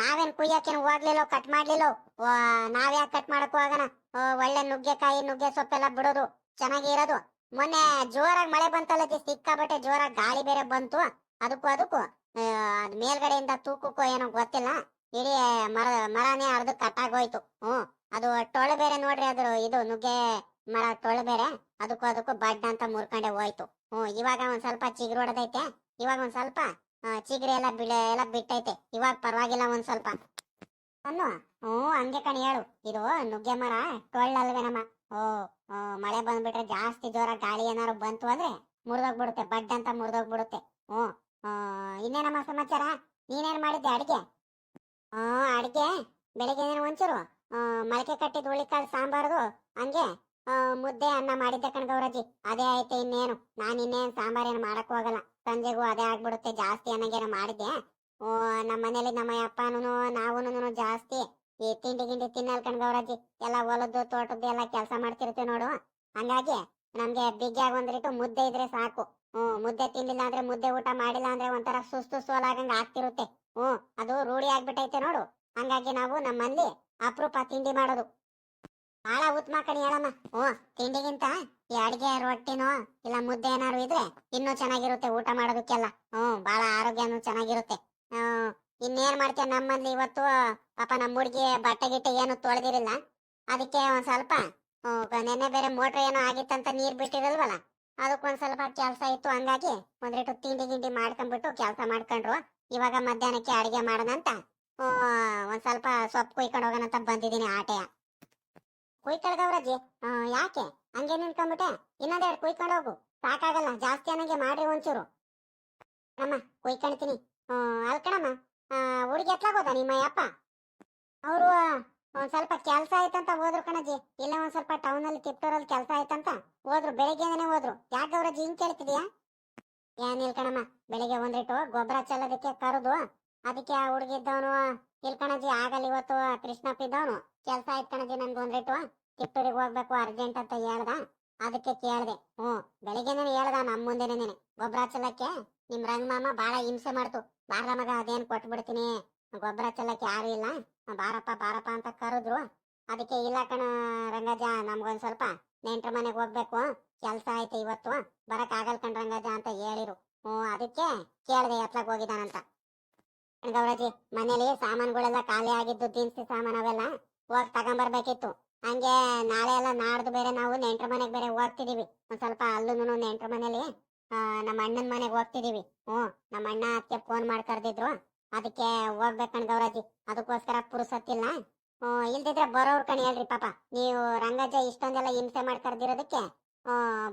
ನಾವೇನ್ ಕುಯ್ಯಕ್ಕೇನು ಹೋಗ್ಲಿಲ್ಲೋ ಕಟ್ ಮಾಡ್ಲಿಲ್ಲೋ ನಾವ್ಯಾಕೆ ಕಟ್ ಮಾಡಕ್ ಹೋಗೋಣ ಒಳ್ಳೆ ನುಗ್ಗೆಕಾಯಿ, ನುಗ್ಗೆ ಸೊಪ್ಪೆಲ್ಲ ಬಿಡೋದು, ಚೆನ್ನಾಗಿ ಇರೋದು. ಮೊನ್ನೆ ಜೋರಾಗಿ ಮಳೆ ಬಂತಲ್ಲ ಸಿಕ್ಕಾಬಟ್ಟೆ ಜೋರಾಗಿ ಗಾಳಿ ಬೇರೆ ಬಂತು. ಅದಕ್ಕೂ ಅದಕ್ಕೂ ಅದ್ ಮೇಲ್ಗಡೆಯಿಂದ ತೂಕಕ್ಕೂ ಏನೋ ಗೊತ್ತಿಲ್ಲ. ಇಡೀ ಮರ ಮರನೇ ಅರ್ಧ ಕಟ್ಟಾಗೋಯ್ತು. ಹ್ಮ್ ಅದು ಟೊಳೆ ಬೇರೆ ನೋಡ್ರಿ ಅದ್ರ ಇದು ನುಗ್ಗೆ ಮರ ಟೊಳೆ ಬೇರೆ ಅದಕ್ಕೂ ಅದಕ್ಕೂ ಬಡ್ಡ ಅಂತ ಮುರ್ಕೊಂಡೆ ಹೋಯ್ತು. ಹ್ಮ್ ಇವಾಗ ಒಂದ್ ಸ್ವಲ್ಪ ಚಿಗುರು ಹೊಡೆದೈತೆ. ಇವಾಗ ಒಂದ್ ಸ್ವಲ್ಪ ಚಿಗ್ರಿ ಎಲ್ಲ ಬಿಡ ಎಲ್ಲ ಬಿಟ್ಟೈತೆ. ಇವಾಗ ಪರವಾಗಿಲ್ಲ ಒಂದ್ ಸ್ವಲ್ಪ. ಅನ್ನು ಹ್ಮ್ ಹಂಗೆ ಕಣಿ ಹೇಳು. ಇದು ನುಗ್ಗೆ ಮರ ಟೊಳ್ಳಲ್ವೇನಮ್ಮ? ಓ ಮಳೆ ಬಂದ್ಬಿಟ್ರೆ ಜಾಸ್ತಿ ಜೋರ ಗಾಳಿ ಏನಾರು ಬಂತು ಅಂದ್ರೆ ಮುರಿದೋಗ್ಬಿಡುತ್ತೆ ಬಡ್ಡ ಅಂತ ಮುರಿದೋಗ್ಬಿಡುತ್ತೆ. ಆ, ಇನ್ನೇನಮ್ಮ ಸಮಾಚಾರ? ನೀನೇನ್ ಮಾಡಿದ್ದೆ ಅಡಿಗೆ? ಆ, ಅಡಿಗೆ? ಬೆಳಿಗ್ಗೆ ಏನೋ ಒಂಚೂರು ಮೊಳಕೆ ಕಟ್ಟಿದ ಹುಳಿಕಾಳು ಸಾಂಬಾರ್ದು ಹಂಗೆ ಮುದ್ದೆ ಅನ್ನ ಮಾಡಿದ್ದೆ ಕಣ್ ಗೌರಜಿ ಅದೇ ಐತೆ ಇನ್ನೇನು. ನಾನು ಇನ್ನೇನು ಸಾಂಬಾರೇನು ಮಾಡಕ್ ಹೋಗಲ್ಲ ಸಂಜೆಗೂ ಅದೇ ಆಗ್ಬಿಡುತ್ತೆ, ಜಾಸ್ತಿ ಅನ್ನಂಗೇನೋ ಮಾಡಿದ್ದೆ ಓ ನಮ್ಮ ಮನೇಲಿ ನಮ್ಮ ಅಪ್ಪನೂ ನಾವೂನು ಜಾಸ್ತಿ. ಈ ತಿಂಡಿ ಗಿಂಡಿ ತಿನ್ನಲ್ ಕಣ ಗೌರಜಿ ಎಲ್ಲ ಹೊಲದ್ದು, ತೋಟದ್ದು ಎಲ್ಲ ಕೆಲಸ ಮಾಡ್ತಿರ್ತೀವಿ ನೋಡು. ಹಂಗಾಗಿ, ನಮ್ಗೆ ಬಿಗ್ಗಾಗಿ ಒಂದ್ರಿಟ್ಟು ಮುದ್ದೆ ಇದ್ರೆ ಸಾಕು. ಹ್ಮ್ ಮುದ್ದೆ ತಿನ್ಲಿಲ್ಲ ಅಂದ್ರೆ ಮುದ್ದೆ ಊಟ ಮಾಡಿಲ್ಲ ಅಂದ್ರೆ ಒಂಥರ ಸುಸ್ತು ಸೋಲಾಗಂಗ್ ಆಗ್ತಿರುತ್ತೆ. ಹ್ಮ್ ಅದು ರೂಢಿ ಆಗ್ಬಿಟ್ಟೈತೆ ನೋಡು. ಹಂಗಾಗಿ ನಾವು ನಮ್ಮಲ್ಲಿ ಅಪರೂಪ ತಿಂಡಿ ಮಾಡೋದು. ಬಹಳ ಉತ್ತಮ ಕಣಿ ಹೇಳಮ್ಮ. ಹ್ಞೂ ತಿಂಡಿಗಿಂತ ಈ ಅಡಿಗೆ ರೊಟ್ಟಿನೋ ಇಲ್ಲ ಮುದ್ದೆ ಏನಾರು ಇದ್ರೆ ಇನ್ನೂ ಚೆನ್ನಾಗಿರುತ್ತೆ ಊಟ ಮಾಡೋದಕ್ಕೆಲ್ಲ. ಹ್ಮ್ ಬಹಳ ಆರೋಗ್ಯನೂ ಚೆನ್ನಾಗಿರುತ್ತೆ. ಹ್ಮ್ ಇನ್ನೇನ್ ಮಾಡ್ತೀಯ ನಮ್ಮಲ್ಲಿ ಇವತ್ತು? ಪಾಪ ನಮ್ಮ ಹುಡುಗಿ ಬಟ್ಟೆ ಗಿಟ್ಟೆ ಏನು ತೊಳೆದಿರಿಲ್ಲ ಅದಕ್ಕೆ ಒಂದ್ ಸ್ವಲ್ಪ ಹ್ಮ್, ನೆನ್ನೆ ಬೇರೆ ಮೋಟರ್ ಏನೋ ಆಗಿತ್ತಂತ ನೀರ್ ಬಿಟ್ಟಿರಲ್ವಲ್ಲ? ಅದಕ್ಕೊಂದ್ ಸ್ವಲ್ಪ ಕೆಲಸ ಇತ್ತು ಹಂಗಾಗಿ ಒಂದ್ರೆಟು ತಿಂಡಿ ಗಿಂಡಿ ಮಾಡ್ಕೊಂಡ್ಬಿಟ್ಟು ಕೆಲಸ ಮಾಡ್ಕೊಂಡ್ರು. ಇವಾಗ ಮಧ್ಯಾಹ್ನಕ್ಕೆ ಅಡಿಗೆ ಮಾಡೋಣ ಅಂತ ಹ್ಮ್, ಒಂದ್ ಸ್ವಲ್ಪ ಸೊಪ್ಪು ಕುಯ್ಕೊಂಡು ಹೋಗೋಣ ಅಂತ ಬಂದಿದ್ದೀನಿ ಆಟೆಯ. ಕುಯ್ಕೊಳ್ಗವ್ರಜ್ಜಿ ಯಾಕೆ? ಹಂಗೆ ನಿಂತ್ಕೊಂಡ್ಬಿಟ್ಟೆ ಇನ್ನೊಂದೆರಡು ಕುಯ್ಕೊಂಡು ಹೋಗು. ಸಾಕಾಗಲ್ಲ ಜಾಸ್ತಿ ಅನ್ನಂಗೆ ಮಾಡ್ರಿ ಒಂಚೂರು. ಅಮ್ಮ ಕುಯ್ಕೊಳ್ತೀನಿ ಅಲ್ಕಣಮ್ಮ ಹುಡುಗಿ ಎತ್ಲಾಗೋದ ನಿಮ್ಮ ಅಪ್ಪ ಅವರು ಒಂದ್ ಸ್ವಲ್ಪ ಕೆಲಸ ಆಯ್ತಂತ ಹೋದ್ರು ಕಣಜಿ ಇಲ್ಲ ಒಂದ್ ಸ್ವಲ್ಪ ಟೌನ್ ಅಲ್ಲಿ ತಿಪ್ಟೂರಲ್ಲಿ ಕೆಲಸ ಆಯ್ತಂತ ಹೋದ್ರು. ಬೆಳಿಗ್ಗೆನೆ ಹೋದ್ರು. ಯಾಕೆ ಅವ್ರಜ್ಜಿ ಹಿಂಗ್ ಕೇಳ್ತಿದ್ಯಾ? ಏನಿಲ್ ಕಣಮ್ಮ. ಬೆಳಿಗ್ಗೆ ಒಂದಿಟ್ಟು ಗೊಬ್ಬರ ಚೆಲ್ಲೋದಕ್ಕೆ ಕರೆದು ಅದಕ್ಕೆ ಆ ಹುಡುಗಿದ್ದವನು ಕಣಜಿ ಆಗಲ್ಲ ಇವತ್ತು ಕೃಷ್ಣಪ್ಪ ಇದ್ದವನು. ಕೆಲಸ ಆಯ್ತು ಕಣಜಿ ನನ್ಗೆ ಒಂದಿಟ್ಟು ತಿಪ್ಪೂರಿಗೆ ಹೋಗ್ಬೇಕು ಅರ್ಜೆಂಟ್ ಅಂತ ಹೇಳ್ದ. ಅದಕ್ಕೆ ಕೇಳ್ದೆ. ಹ್ಞೂ ಬೆಳಿಗ್ಗೆನೇ ಹೇಳ್ದ ನಮ್ಮ ಮುಂದೆನೆ ಗೊಬ್ಬರ ಚೆಲ್ಲಕ್ಕೆ ನಿಮ್ ರಂಗಮಾಮ ಬಹಳ ಹಿಂಸೆ ಮಾಡ್ತು. ಬಾರ್ದ ಮಗ ಅದೇನ್ ಕೊಟ್ಬಿಡ್ತೀನಿ? ಗೊಬ್ಬರ ಚೆಲ್ಲಕ್ಕೆ ಯಾರು ಇಲ್ಲ. ಬಾರಪ್ಪ ಬಾರಪ್ಪ ಅಂತ ಕರೆದ್ರು. ಅದಕ್ಕೆ ಇಲ್ಲ ಕಣ ರಂಗಜ್ಜ, ನಮ್ಗೊಂದ್ ಸ್ವಲ್ಪ ನೆಂಟ್ರ ಮನೆಗೆ ಹೋಗ್ಬೇಕು. ಕೆಲ್ಸ ಐತೆ ಇವತ್ತು. ಬರಕ್ ಆಗಲ್ ಕಣ್ ರಂಗಜ್ಜ ಅಂತ ಹೇಳಿರು. ಹ್ಮ್ ಅದಕ್ಕೆ ಕೇಳಿದೆ ಎತ್ಲಾಗ್ ಹೋಗಿದಾನಂತ ಗೌರಜಿ ಮನೇಲಿ ಸಾಮಾನುಗಳೆಲ್ಲ ಖಾಲಿ ಆಗಿದ್ದು ದಿನಸಿ ಸಾಮಾನ್ ಅವೆಲ್ಲ ಹೋಗಿ ತಗೊಂಬರ್ಬೇಕಿತ್ತು. ಹಂಗೆ ನಾಳೆ ಎಲ್ಲ ನಾಡ್ದು ಬೇರೆ ನಾವು ನೆಂಟ್ರ ಮನೆಗೆ ಬೇರೆ ಹೋಗ್ತಿದೀವಿ. ಒಂದ್ ಸ್ವಲ್ಪ ಅಲ್ಲೂ ನೆಂಟ್ರ ಮನೇಲಿ ನಮ್ಮ ಅಣ್ಣನ ಮನೆಗೆ ಹೋಗ್ತಿದೀವಿ. ಹ್ಮ್ ನಮ್ಮ ಅಣ್ಣ ಅದಕ್ಕೆ ಫೋನ್ ಮಾಡಿ ಕರೆದಿದ್ರು ಹೋಗ್ಬೇಕು ಕಣ್ ಗೌರಾಜಿ. ಅದಕ್ಕೋಸ್ಕರ ಪುರುಸತ್ತಿಲ್ಲ. ಇಲ್ದಿದ್ರೆ ಬರೋರ್ ಕಣ್ ಹೇಳ್ರಿ ಪಾಪ. ನೀವು ರಂಗಜ್ಜ ಇಷ್ಟೊಂದೆಲ್ಲ ಹಿಂಸೆ ಮಾಡ್ಕರ್ದಿರೋದಕ್ಕೆ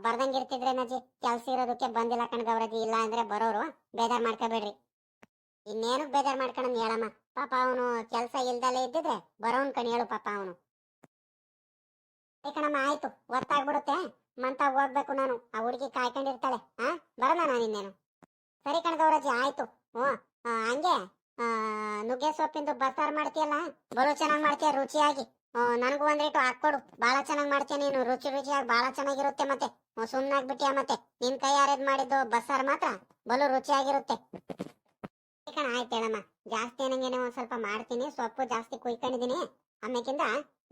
ಬರ್ದಂಗಿರ್ತಿದ್ರೆ ನಜಿ, ಕೆಲ್ಸ ಇರೋದಕ್ಕೆ ಬಂದಿಲ್ಲ ಕಣ್ ಗೌರಜಿ. ಇಲ್ಲ ಅಂದ್ರೆ ಬರೋರು ಬೇಜಾರ್ ಮಾಡ್ಕೋಬೇಡ್ರಿ. ಇನ್ನೇನು ಬೇಜಾರ್ ಮಾಡ್ಕೊಂಡ್ ಹೇಳಮ್ಮ. ಪಾಪ ಅವನು ಕೆಲ್ಸ ಇಲ್ದಲೇ ಇದ್ದಿದ್ರೆ ಬರೋನ್ ಕಣ್ ಹೇಳು ಪಾಪ ಅವನು. ಕಣಮ್ಮ, ಆಯ್ತು. ಗೊತ್ತಾಗ್ಬಿಡುತ್ತೆ ಮಂತ ಹೋಗ್ಬೇಕು ನಾನು. ಆ ಹುಡುಗಿ ಕಾಯ್ಕೊಂಡಿರ್ತಾಳೆ. ಹಾ ಬರೋಣ ನಾನು ಇನ್ನೇನು ಸರಿ ಕಣ ಗೌರಾಜಿ, ಆಯ್ತು. ಹ್ಞೂ. ಹಂಗೆ. ನುಗ್ಗೆ ಸೊಪ್ಪಿಂದು ಬಸ್ಸಾರು ಮಾಡ್ತೀಯಲ್ಲ ಬಲು ಚೆನ್ನಾಗಿ ಮಾಡ್ತೀಯ ರುಚಿಯಾಗಿ. ನನಗೂ ಒಂದಿಟ್ಟು ಹಾಕ್ಕೊಡು ಭಾಳ ಚೆನ್ನಾಗಿ ಮಾಡ್ತೀಯ ನೀನು. ರುಚಿ ರುಚಿಯಾಗಿ ಭಾಳ ಚೆನ್ನಾಗಿರುತ್ತೆ ಮತ್ತೆ. ಸುಮ್ಮನಾಗ್ಬಿಟ್ಟಿಯ ಮತ್ತೆ. ನಿನ್ ಕೈ ಯಾರೇದ್ ಮಾಡಿದ್ದು ಬಸ್ಸಾರು ಮಾತ್ರ? ಬಲು ರುಚಿಯಾಗಿರುತ್ತೆ. ಕಣ, ಆಯ್ತು ಹೇಳಮ್ಮ. ಜಾಸ್ತಿ ಏನಂಗೇನೆ ಒಂದ್ ಸ್ವಲ್ಪ ಮಾಡ್ತೀನಿ. ಸೊಪ್ಪು ಜಾಸ್ತಿ ಕುಯ್ಕೊಂಡಿದೀನಿ ಆಮೇಕಿಂದ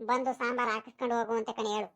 ಬಂದು ಸಾಂಬಾರ್ ಹಾಕಿಸ್ಕೊಂಡು ಹೋಗುವಂತೆ ಕಣ ಹೇಳು.